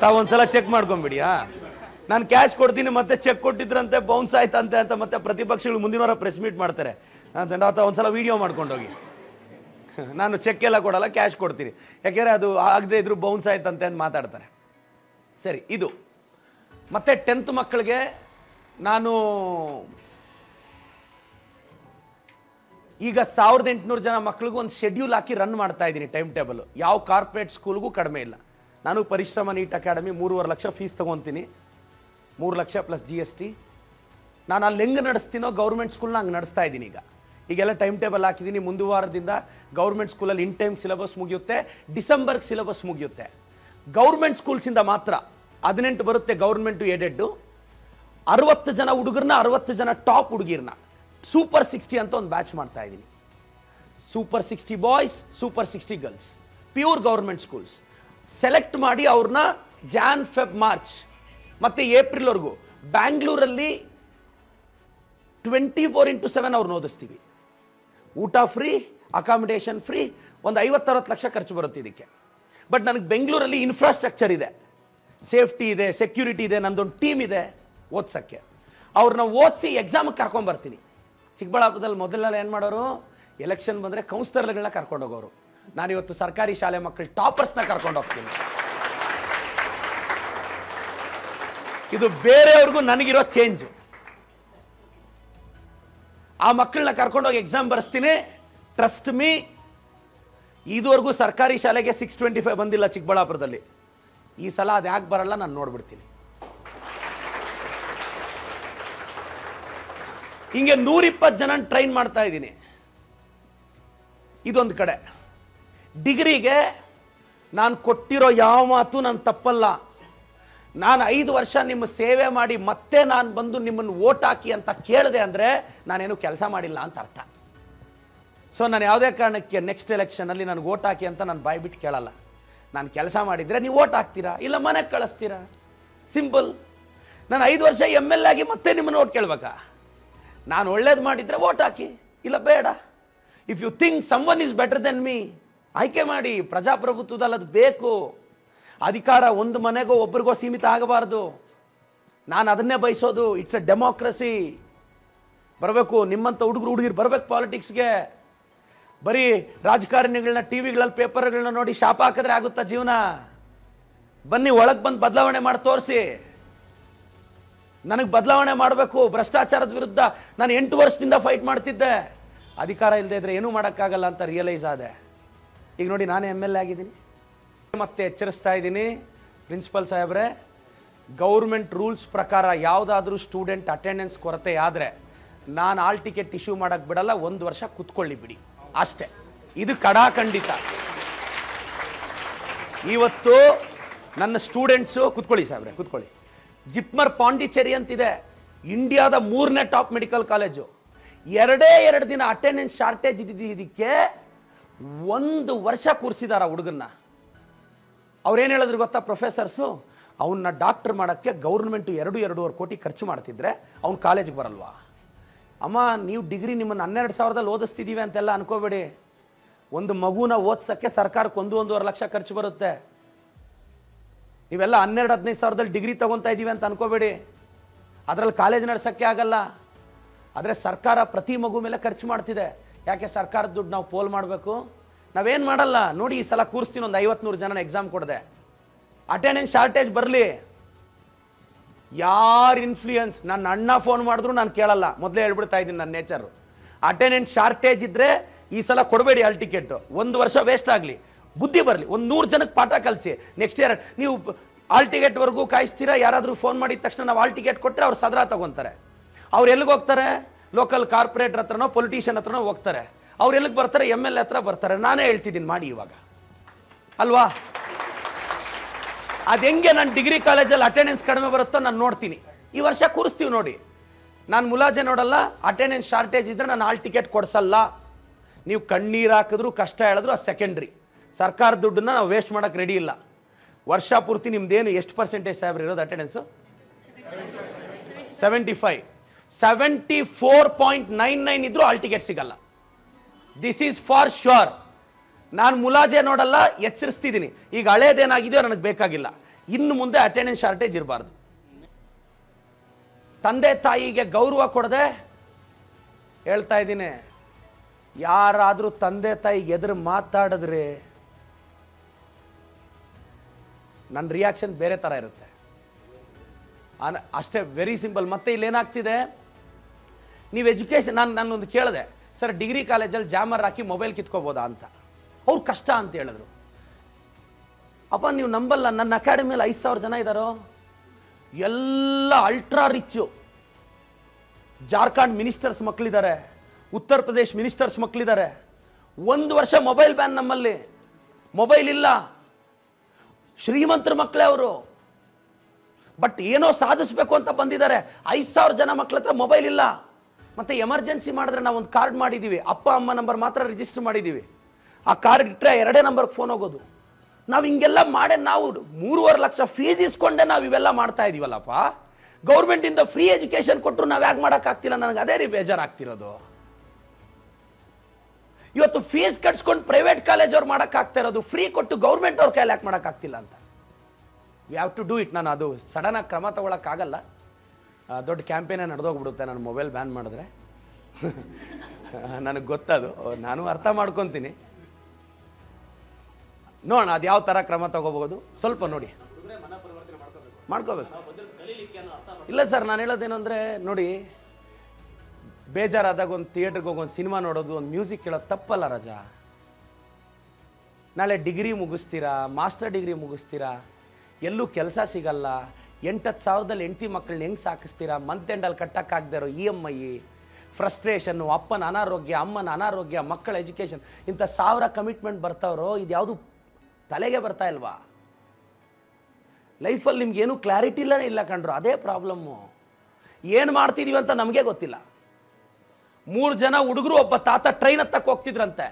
ತಾವೊಂದ್ಸಲ ಚೆಕ್ ಮಾಡ್ಕೊಂಬಿಡಿಯಾ? ನಾನು ಕ್ಯಾಶ್ ಕೊಡ್ತೀನಿ ಮತ್ತೆ ಚೆಕ್ ಕೊಟ್ಟಿದ್ರಂತೆ ಬೌನ್ಸ್ ಆಯ್ತಂತೆ ಅಂತ ಮತ್ತೆ ಪ್ರತಿಪಕ್ಷಗಳು ಮುಂದಿನ ವಾರ ಪ್ರೆಸ್ ಮೀಟ್ ಮಾಡ್ತಾರೆ ಅಂತ ಒಂದ್ಸಲ ವಿಡಿಯೋ ಮಾಡ್ಕೊಂಡೋಗಿ. ನಾನು ಚೆಕ್ ಎಲ್ಲ ಕೊಡಲ್ಲ ಕ್ಯಾಶ್ ಕೊಡ್ತೀನಿ. ಯಾಕೆಂದರೆ ಅದು ಆಗದೆ ಇದ್ರೂ ಬೌನ್ಸ್ ಆಯ್ತಂತೆ ಅಂತ ಮಾತಾಡ್ತಾರೆ. ಸರಿ, ಇದು. ಮತ್ತೆ ಟೆಂತ್ ಮಕ್ಕಳಿಗೆ ನಾನು ಈಗ ಸಾವಿರದ ಎಂಟುನೂರು ಜನ ಮಕ್ಳಿಗೂ ಒಂದು ಶೆಡ್ಯೂಲ್ ಹಾಕಿ ರನ್ ಮಾಡ್ತಾ ಇದ್ದೀನಿ ಟೈಮ್ ಟೇಬಲ್ ಯಾವ ಕಾರ್ಪೊರೇಟ್ ಸ್ಕೂಲ್ಗೂ ಕಡಿಮೆ ಇಲ್ಲ. ನಾನು ಪರಿಶ್ರಮ ನೀಟ್ ಅಕಾಡೆಮಿ ಮೂರುವರೆ ಲಕ್ಷ ಫೀಸ್ ತೊಗೊತೀನಿ. ಮೂರು lakh plus G S T ನಾನು ಅಲ್ಲಿ ಹೆಂಗೆ ನಡೆಸ್ತೀನೋ ಗೌರ್ಮೆಂಟ್ ಸ್ಕೂಲ್ನ ಹಂಗೆ ನಡೆಸ್ತಾ ಇದ್ದೀನಿ ಈಗ. ಈಗೆಲ್ಲ ಟೈಮ್ ಟೇಬಲ್ ಹಾಕಿದ್ದೀನಿ ಮುಂದು ವಾರದಿಂದ ಗೌರ್ಮೆಂಟ್ ಸ್ಕೂಲಲ್ಲಿ ಇನ್ ಟೈಮ್ ಸಿಲೆಬಸ್ ಮುಗಿಯುತ್ತೆ. ಡಿಸೆಂಬರ್ಗೆ ಸಿಲೆಬಸ್ ಮುಗಿಯುತ್ತೆ. ಗೌರ್ಮೆಂಟ್ ಸ್ಕೂಲ್ಸಿಂದ ಮಾತ್ರ ಹದಿನೆಂಟು ಬರುತ್ತೆ ಗೌರ್ಮೆಂಟು ಏಡೆಡ್ಡು ಅರವತ್ತು ಜನ ಹುಡುಗರನ್ನ ಅರವತ್ತು ಜನ ಟಾಪ್ ಹುಡುಗಿರನ್ನ ಸೂಪರ್ ಸಿಕ್ಸ್ಟಿ ಅಂತ ಒಂದು ಬ್ಯಾಚ್ ಮಾಡ್ತಾ ಇದ್ದೀನಿ super sixty boys super sixty girls pure government schools select ಮಾಡಿ ಅವ್ರನ್ನ ಜಾನ್ ಫೆಬ್ ಮಾರ್ಚ್ ಮತ್ತೆ ಏಪ್ರಿಲ್ವರೆಗೂ ಬ್ಯಾಂಗ್ಳೂರಲ್ಲಿ ಟ್ವೆಂಟಿ ಫೋರ್ ಇಂಟು ಸೆವೆನ್ ಅವ್ರನ್ನ ಓದಿಸ್ತೀವಿ. ಊಟ ಫ್ರೀ ಅಕಾಮಿಡೇಷನ್ ಫ್ರೀ, ಒಂದು ಐವತ್ತರವತ್ತು ಲಕ್ಷ ಖರ್ಚು ಬರುತ್ತೆ ಇದಕ್ಕೆ. ಬಟ್ ನನಗೆ ಬೆಂಗಳೂರಲ್ಲಿ ಇನ್ಫ್ರಾಸ್ಟ್ರಕ್ಚರ್ ಇದೆ. ಸೇಫ್ಟಿ ಇದೆ ಸೆಕ್ಯೂರಿಟಿ ಇದೆ, ನಂದೊಂದು ಟೀಮ್ ಇದೆ ಓದ್ಸೋಕ್ಕೆ. ಅವ್ರನ್ನ ಓದಿಸಿ ಎಕ್ಸಾಮಿಗೆ ಕರ್ಕೊಂಬರ್ತೀನಿ ಚಿಕ್ಕಬಳ್ಳಾಪುರದಲ್ಲಿ ಮೊದಲೆಲ್ಲ ಏನು ಮಾಡೋರು? ಎಲೆಕ್ಷನ್ ಬಂದರೆ ಕೌನ್ಸಿಲರ್ಗಳನ್ನ ಕರ್ಕೊಂಡೋಗೋರು ನಾನಿವತ್ತು ಸರ್ಕಾರಿ ಶಾಲೆ ಮಕ್ಕಳು ಟಾಪರ್ಸ್ನ ಕರ್ಕೊಂಡು ಹೋಗ್ತೀನಿ. ಇದು ಬೇರೆಯವ್ರಿಗೂ ನನಗಿರೋ ಚೇಂಜ್ ಆ ಮಕ್ಕಳನ್ನ ಕರ್ಕೊಂಡೋಗಿ ಎಕ್ಸಾಮ್ ಬರೆಸ್ತೀನಿ. ಟ್ರಸ್ಟ್ ಮೀ ಇದುವರೆಗೂ ಸರ್ಕಾರಿ ಶಾಲೆಗೆ ಸಿಕ್ಸ್ ಟ್ವೆಂಟಿ ಫೈವ್ ಬಂದಿಲ್ಲ ಚಿಕ್ಕಬಳ್ಳಾಪುರದಲ್ಲಿ. ಈ ಸಲ ಅದು ಯಾಕೆ ಬರಲ್ಲ ನಾನು ನೋಡ್ಬಿಡ್ತೀನಿ. ಹಿಂಗೆ ನೂರಿಪ್ಪತ್ತು ಜನ ಟ್ರೈನ್ ಮಾಡ್ತಾ ಇದ್ದೀನಿ. ಇದೊಂದು ಕಡೆ. ಡಿಗ್ರಿಗೆ ನಾನು ಕೊಟ್ಟಿರೋ ಯಾವ ಮಾತು ನಾನು ತಪ್ಪಲ್ಲ. ನಾನು ಐದು ವರ್ಷ ನಿಮ್ಮ ಸೇವೆ ಮಾಡಿ ಮತ್ತೆ ನಾನು ಬಂದು ನಿಮ್ಮನ್ನು ಓಟ್ ಹಾಕಿ ಅಂತ ಕೇಳಿದೆ ಅಂದರೆ ನಾನೇನು ಕೆಲಸ ಮಾಡಿಲ್ಲ ಅಂತ ಅರ್ಥ. ಸೊ ನಾನು ಯಾವುದೇ ಕಾರಣಕ್ಕೆ ನೆಕ್ಸ್ಟ್ ಎಲೆಕ್ಷನಲ್ಲಿ ನನಗೆ ಓಟ್ ಹಾಕಿ ಅಂತ ನಾನು ಬಾಯ್ಬಿಟ್ಟು ಕೇಳಲ್ಲ. ನಾನು ಕೆಲಸ ಮಾಡಿದರೆ ನೀವು ಓಟ್ ಹಾಕ್ತೀರಾ? ಇಲ್ಲ ಮನೆಗೆ ಕಳಿಸ್ತೀರಾ? ಸಿಂಪಲ್ ನಾನು ಐದು ವರ್ಷ ಎಂ ಎಲ್ ಆಗಿ ಮತ್ತೆ ನಿಮ್ಮನ್ನು ಓಟ್ ಕೇಳ್ಬೇಕಾ? ನಾನು ಒಳ್ಳೇದು ಮಾಡಿದರೆ ಓಟ್ ಹಾಕಿ, ಇಲ್ಲ ಬೇಡ. If you think some one is better than me ಆಯ್ಕೆ ಮಾಡಿ ಪ್ರಜಾಪ್ರಭುತ್ವದಲ್ಲಿ ಅದು ಬೇಕು. ಅಧಿಕಾರ ಒಂದು ಮನೆಗೋ ಒಬ್ರಿಗೋ ಸೀಮಿತ ಆಗಬಾರ್ದು. ನಾನು ಅದನ್ನೇ ಬಯಸೋದು. ಇಟ್ಸ್ ಎ ಡೆಮೋಕ್ರಸಿ ಬರಬೇಕು ನಿಮ್ಮಂಥ ಹುಡುಗರು, ಹುಡುಗಿರು ಬರಬೇಕು ಪಾಲಿಟಿಕ್ಸ್ಗೆ ಬರೀ ರಾಜಕಾರಣಿಗಳನ್ನ ಟಿ ವಿಗಳಲ್ಲಿ ಪೇಪರ್ಗಳನ್ನ ನೋಡಿ ಶಾಪ ಹಾಕಿದ್ರೆ ಆಗುತ್ತಾ ಜೀವನ? ಬನ್ನಿ, ಒಳಗೆ ಬಂದು ಬದಲಾವಣೆ ಮಾಡಿ, ತೋರಿಸಿ. ನನಗೆ ಬದಲಾವಣೆ ಮಾಡಬೇಕು. ಭ್ರಷ್ಟಾಚಾರದ ವಿರುದ್ಧ ನಾನು ಎಂಟು ವರ್ಷದಿಂದ ಫೈಟ್ ಮಾಡ್ತಿದ್ದೆ. ಅಧಿಕಾರ ಇಲ್ಲದೆ ಇದ್ರೆ ಏನೂ ಮಾಡೋಕ್ಕಾಗಲ್ಲ ಅಂತ ರಿಯಲೈಸ್ ಆದೆ. ಈಗ ನೋಡಿ, ನಾನೇ ಎಂ ಎಲ್ ಎ ಆಗಿದ್ದೀನಿ. ಮತ್ತೆ ಎಚ್ಚರಿಸ್ತಾ ಇದ್ದೀನಿ. ಪ್ರಿನ್ಸಿಪಲ್ ಸಾಹೇಬ್ರೆ ಗೌರ್ಮೆಂಟ್ ರೂಲ್ಸ್ ಪ್ರಕಾರ ಯಾವುದಾದ್ರೂ ಸ್ಟೂಡೆಂಟ್ ಅಟೆಂಡೆನ್ಸ್ ಕೊರತೆ ಆದರೆ ನಾನು ಆಲ್ ಟಿಕೆಟ್ ಇಶ್ಯೂ ಮಾಡೋಕ್ಕೆ ಬಿಡಲ್ಲ, ಒಂದು ವರ್ಷ ಕುತ್ಕೊಳ್ಳಿ ಬಿಡಿ. ಅಷ್ಟೇ. ಇದು ಕಡಾಖಂಡಿತ ಇವತ್ತು ನನ್ನ ಸ್ಟೂಡೆಂಟ್ಸು ಕುತ್ಕೊಳ್ಳಿ ಸಾಹೇಬ್ರೆ, ಕುತ್ಕೊಳ್ಳಿ. ಜಿಪ್ಮರ್ ಪಾಂಡಿಚೇರಿ ಅಂತಿದೆ. ಇಂಡಿಯಾದ ಮೂರನೇ ಟಾಪ್ ಮೆಡಿಕಲ್ ಕಾಲೇಜು ಎರಡೇ ಎರಡು ದಿನ ಅಟೆಂಡೆನ್ಸ್ ಶಾರ್ಟೇಜ್ ಇದ್ದಿದ್ದಕ್ಕೆ ಒಂದು ವರ್ಷ ಕೂರಿಸಿದಾರ ಹುಡುಗನ್ನ. ಅವ್ರೇನು ಹೇಳಿದ್ರು ಗೊತ್ತಾ ಪ್ರೊಫೆಸರ್ಸು? ಅವನ್ನ ಡಾಕ್ಟರ್ ಮಾಡೋಕ್ಕೆ ಗೌರ್ಮೆಂಟು ಎರಡು ಎರಡೂವರೆ ಕೋಟಿ ಖರ್ಚು ಮಾಡ್ತಿದ್ರೆ ಅವ್ನು ಕಾಲೇಜಿಗೆ ಬರಲ್ವಾ? ಅಮ್ಮ, ನೀವು ಡಿಗ್ರಿ ನಿಮ್ಮನ್ನು ಹನ್ನೆರಡು ಸಾವಿರದಲ್ಲಿ ಓದಿಸ್ತಿದ್ದೀವಿ ಅಂತೆಲ್ಲ ಅನ್ಕೋಬೇಡಿ. ಒಂದು ಮಗುನ ಓದ್ಸೋಕ್ಕೆ ಸರ್ಕಾರಕ್ಕೆ ಒಂದು ಒಂದೂವರೆ ಲಕ್ಷ ಖರ್ಚು ಬರುತ್ತೆ. ನೀವೆಲ್ಲ ಹನ್ನೆರಡು ಹದಿನೈದು ಸಾವಿರದಲ್ಲಿ ಡಿಗ್ರಿ ತಗೊತಾ ಇದ್ದೀವಿ ಅಂತ ಅನ್ಕೋಬೇಡಿ. ಅದರಲ್ಲಿ ಕಾಲೇಜ್ ನಡ್ಸೋಕ್ಕೆ ಆಗಲ್ಲ. ಆದರೆ ಸರ್ಕಾರ ಪ್ರತಿ ಮಗು ಮೇಲೆ ಖರ್ಚು ಮಾಡ್ತಿದೆ. ಯಾಕೆ ಸರ್ಕಾರದ ದುಡ್ಡು ನಾವು ಪೋಲ್ ಮಾಡಬೇಕು? ನಾವೇನು ಮಾಡಲ್ಲ? ನೋಡಿ ಈ ಸಲ ಕೂರಿಸ್ತೀನಿ ಒಂದು ಐವತ್ನೂರು ಜನ ಎಕ್ಸಾಮ್ ಕೊಡದೆ. ಅಟೆಂಡೆನ್ಸ್ ಶಾರ್ಟೇಜ್ ಬರಲಿ. ಯಾರ ಇನ್ಫ್ಲೂಯೆನ್ಸ್ ನನ್ನ ಅಣ್ಣ ಫೋನ್ ಮಾಡಿದ್ರು ನಾನು ಕೇಳಲ್ಲ. ಮೊದಲೇ ಹೇಳ್ಬಿಡ್ತಾ ಇದ್ದೀನಿ ನನ್ನ ನೇಚರು ಅಟೆಂಡೆನ್ಸ್ ಶಾರ್ಟೇಜ್ ಇದ್ರೆ ಈ ಸಲ ಕೊಡಬೇಡಿ ಅಲ್ಲಿ ಟಿಕೆಟ್ ಒಂದು ವರ್ಷ ವೇಸ್ಟ್ ಆಗಲಿ. ಬುದ್ಧಿ ಬರಲಿ. ಒಂದು ನೂರು ಜನಕ್ಕೆ ಪಾಠ ಕಲಿಸಿ. ನೆಕ್ಸ್ಟ್ ಇಯರ್ ನೀವು ಹಾಲ್ ಟಿಕೆಟ್ವರೆಗೂ ಕಾಯಿಸ್ತೀರಾ? ಯಾರಾದರೂ ಫೋನ್ ಮಾಡಿದ ತಕ್ಷಣ ನಾವು ಆಲ್ ಟಿಕೆಟ್ ಕೊಟ್ಟರೆ ಅವ್ರು ಸದರ ತಗೊತಾರೆ. ಅವ್ರು ಎಲ್ಲಿಗೆ ಹೋಗ್ತಾರೆ ಲೋಕಲ್ ಕಾರ್ಪೊರೇಟರ್ ಹತ್ರನೋ ಪೊಲಿಟಿಷಿಯನ್ ಹತ್ರನೋ ಹೋಗ್ತಾರೆ. ಅವ್ರು ಎಲ್ಲಿಗೆ ಬರ್ತಾರೆ? ಎಂ ಎಲ್ ಎ ಹತ್ರ ಬರ್ತಾರೆ. ನಾನೇ ಹೇಳ್ತಿದ್ದೀನಿ ಮಾಡಿ ಇವಾಗ. ಅಲ್ವಾ? ಅದು ಹೆಂಗೆ ನಾನು ಡಿಗ್ರಿ ಕಾಲೇಜಲ್ಲಿ ಅಟೆಂಡೆನ್ಸ್ ಕಡಿಮೆ ಬರುತ್ತೋ ನಾನು ನೋಡ್ತೀನಿ. ಈ ವರ್ಷ ಕೂರಿಸ್ತೀವಿ ನೋಡಿ. ನಾನು ಮುಲಾಜೆ ನೋಡಲ್ಲ ಅಟೆಂಡೆನ್ಸ್ ಶಾರ್ಟೇಜ್ ಇದ್ದರೆ ನಾನು ಆಲ್ ಟಿಕೆಟ್ ಕೊಡಿಸಲ್ಲ. ನೀವು ಕಣ್ಣೀರು ಹಾಕಿದ್ರು ಕಷ್ಟ ಹೇಳಿದ್ರು ಅದು ಸೆಕೆಂಡ್ರಿ ಸರ್ಕಾರ ದುಡ್ಡನ್ನ ನಾವು ವೇಸ್ಟ್ ಮಾಡೋಕ್ಕೆ ರೆಡಿ ಇಲ್ಲ. ವರ್ಷ ಪೂರ್ತಿ ನಿಮ್ದೇನು ಎಷ್ಟು ಪರ್ಸೆಂಟೇಜ್ ಸಾಹೇಬ್ರು ಇರೋದು attendance seventy five seventy four point nine nine ಇದ್ರೂ ಆಲ್ ಟಿಕೆಟ್ ಸಿಗಲ್ಲ. ದಿಸ್ ಈಸ್ ಫಾರ್ ಶ್ಯೂರ್ ನಾನು ಮುಲಾಜೆ ನೋಡಲ್ಲ ಎಚ್ಚರಿಸ್ತಿದ್ದೀನಿ ಈಗ ಹಳೇದೇನಾಗಿದೆಯೋ ನನಗೆ ಬೇಕಾಗಿಲ್ಲ. ಇನ್ನು ಮುಂದೆ ಅಟೆಂಡೆನ್ಸ್ ಶಾರ್ಟೇಜ್ ಇರಬಾರ್ದು. ತಂದೆ ತಾಯಿಗೆ ಗೌರವ ಕೊಡದೆ ಹೇಳ್ತಾ ಇದ್ದೀನಿ. ಯಾರಾದರೂ ತಂದೆ ತಾಯಿಗೆ ಎದುರು ಮಾತಾಡಿದ್ರೆ ನನ್ನ ರಿಯಾಕ್ಷನ್ ಬೇರೆ ಥರ ಇರುತ್ತೆ. ಅಷ್ಟೇ ವೆರಿ ಸಿಂಪಲ್ ಮತ್ತೆ ಇಲ್ಲೇನಾಗ್ತಿದೆ? ನೀವು ಎಜುಕೇಷನ್ ನಾನು ನಾನೊಂದು ಕೇಳಿದೆ. ಸರ್, ಡಿಗ್ರಿ ಕಾಲೇಜಲ್ಲಿ ಜಾಮರ್ ಹಾಕಿ ಮೊಬೈಲ್ ಕಿತ್ಕೋಬೋದಾ ಅಂತ. ಅವ್ರು ಕಷ್ಟ ಅಂತ ಹೇಳಿದ್ರು. ಅಪ್ಪ, ನೀವು ನಂಬಲ್ಲ, ನನ್ನ ಅಕಾಡೆಮಿಯಲ್ಲಿ ಐದು ಸಾವಿರ ಜನ ಇದ್ದಾರೋ ಎಲ್ಲ ಅಲ್ಟ್ರಾ ರಿಚ್ಚು ಜಾರ್ಖಂಡ್ ಮಿನಿಸ್ಟರ್ಸ್ ಮಕ್ಕಳಿದ್ದಾರೆ ಉತ್ತರ ಪ್ರದೇಶ್ ಮಿನಿಸ್ಟರ್ಸ್ ಮಕ್ಕಳಿದ್ದಾರೆ ಒಂದು ವರ್ಷ ಮೊಬೈಲ್ ಬ್ಯಾನ್ ನಮ್ಮಲ್ಲಿ. ಮೊಬೈಲ್ ಇಲ್ಲ. ಶ್ರೀಮಂತರ ಮಕ್ಕಳೇ ಅವರು. ಬಟ್ ಏನೋ ಸಾಧಿಸಬೇಕು ಅಂತ ಬಂದಿದ್ದಾರೆ. ಐದು ಸಾವಿರ ಜನ ಮಕ್ಕಳ ಹತ್ರ ಮೊಬೈಲ್ ಇಲ್ಲ. ಮತ್ತೆ ಎಮರ್ಜೆನ್ಸಿ ಮಾಡಿದ್ರೆ ನಾವು ಒಂದು ಕಾರ್ಡ್ ಮಾಡಿದ್ದೀವಿ. ಅಪ್ಪ, ಅಮ್ಮ ನಂಬರ್ ಮಾತ್ರ ರಿಜಿಸ್ಟರ್ ಮಾಡಿದ್ದೀವಿ. ಆ ಕಾರ್ಡ್ ಇಟ್ಟರೆ ಎರಡೇ ನಂಬರ್ಗೆ ಫೋನ್ ಹೋಗೋದು. ನಾವು ಹಿಂಗೆಲ್ಲ ಮಾಡೇ ನಾವು ಮೂರುವರೆ ಲಕ್ಷ ಫೀಸ್ ಇಸ್ಕೊಂಡೆ ನಾವು ಇವೆಲ್ಲ ಮಾಡ್ತಾ ಇದೀವಲ್ಲಪ್ಪ. ಗೌರ್ಮೆಂಟಿಂದ ಫ್ರೀ ಎಜುಕೇಶನ್ ಕೊಟ್ಟರು ನಾವು ಯಾಕೆ ಮಾಡೋಕ್ಕಾಗ್ತಿಲ್ಲ ನನಗೆ ಅದೇ ರೀ ಬೇಜಾರಾಗ್ತಿರೋದು. ಇವತ್ತು ಫೀಸ್ ಕಟ್ಸ್ಕೊಂಡು ಪ್ರೈವೇಟ್ ಕಾಲೇಜ್ ಅವ್ರು ಮಾಡೋಕ್ಕಾಗ್ತಾ ಇರೋದು. ಫ್ರೀ ಕೊಟ್ಟು ಗೌರ್ಮೆಂಟ್ ಅವ್ರ ಕೈಲಿ ಯಾಕೆ ಮಾಡೋಕ್ಕಾಗ್ತಿಲ್ಲ ಅಂತ. We have to do it ನಾನು ಅದು ಸಡನ್ನಾಗಿ ಕ್ರಮ ತಗೊಳಕ್ಕಾಗಲ್ಲ ದೊಡ್ಡ ಕ್ಯಾಂಪೇನೇ ನಡೆದೋಗ್ಬಿಡುತ್ತೆ ನಾನು ಮೊಬೈಲ್ ಬ್ಯಾನ್ ಮಾಡಿದ್ರೆ. ನನಗೆ ಗೊತ್ತದು. ನಾನು ಅರ್ಥ ಮಾಡ್ಕೊತೀನಿ. ನೋಡೋಣ, ಅದು ಯಾವ ಥರ ಕ್ರಮ ತಗೋಬಹುದು? ಸ್ವಲ್ಪ ನೋಡಿ. ಮಾಡ್ಕೋಬೇಕು. ಇಲ್ಲ ಸರ್, ನಾನು ಹೇಳೋದೇನು ಅಂದರೆ, ನೋಡಿ, ಬೇಜಾರಾದಾಗ ಒಂದು ಥಿಯೇಟ್ರಿಗೆ ಹೋಗಿ ಒಂದು ಸಿನಿಮಾ ನೋಡೋದು, ಒಂದು ಮ್ಯೂಸಿಕ್ ಕೇಳೋದು ತಪ್ಪಲ್ಲ ರಜಾ. ನಾಳೆ ಡಿಗ್ರಿ ಮುಗಿಸ್ತೀರಾ ಮಾಸ್ಟರ್ ಡಿಗ್ರಿ ಮುಗಿಸ್ತೀರಾ, ಎಲ್ಲೂ ಕೆಲಸ ಸಿಗಲ್ಲ ಎಂಟತ್ತು ಸಾವಿರದಲ್ಲಿ ಹೆಂಡತಿ ಮಕ್ಕಳನ್ನ ಹೆಂಗೆ ಸಾಕಿಸ್ತೀರಾ? ಮಂತ್ ಎಂಡಲ್ಲಿ ಕಟ್ಟೋಕ್ಕಾಗದೇ ಇರೋ ಇ ಎಂ ಐ ಫ್ರಸ್ಟ್ರೇಷನ್ನು ಅಪ್ಪನ ಅನಾರೋಗ್ಯ, ಅಮ್ಮನ ಅನಾರೋಗ್ಯ, ಮಕ್ಕಳ ಎಜುಕೇಷನ್ ಇಂಥ ಸಾವಿರ ಕಮಿಟ್ಮೆಂಟ್ ಬರ್ತಾವ್ರೋ, ಇದು ಯಾವುದು ತಲೆಗೆ ಬರ್ತಾ ಇಲ್ವಾ? ಲೈಫಲ್ಲಿ ನಿಮ್ಗೇನು ಕ್ಲಾರಿಟಿ ಇಲ್ಲ ಇಲ್ಲ ಕಂಡ್ರು ಅದೇ ಪ್ರಾಬ್ಲಮ್ಮು ಏನು ಮಾಡ್ತಿದ್ದೀವಿ ಅಂತ ನಮಗೆ ಗೊತ್ತಿಲ್ಲ. ಮೂರು ಜನ ಹುಡುಗರು ಒಬ್ಬ ತಾತ ಟ್ರೈನ್ ಹತ್ತಕ್ಕೆ ಹೋಗ್ತಿದ್ರಂತೆ.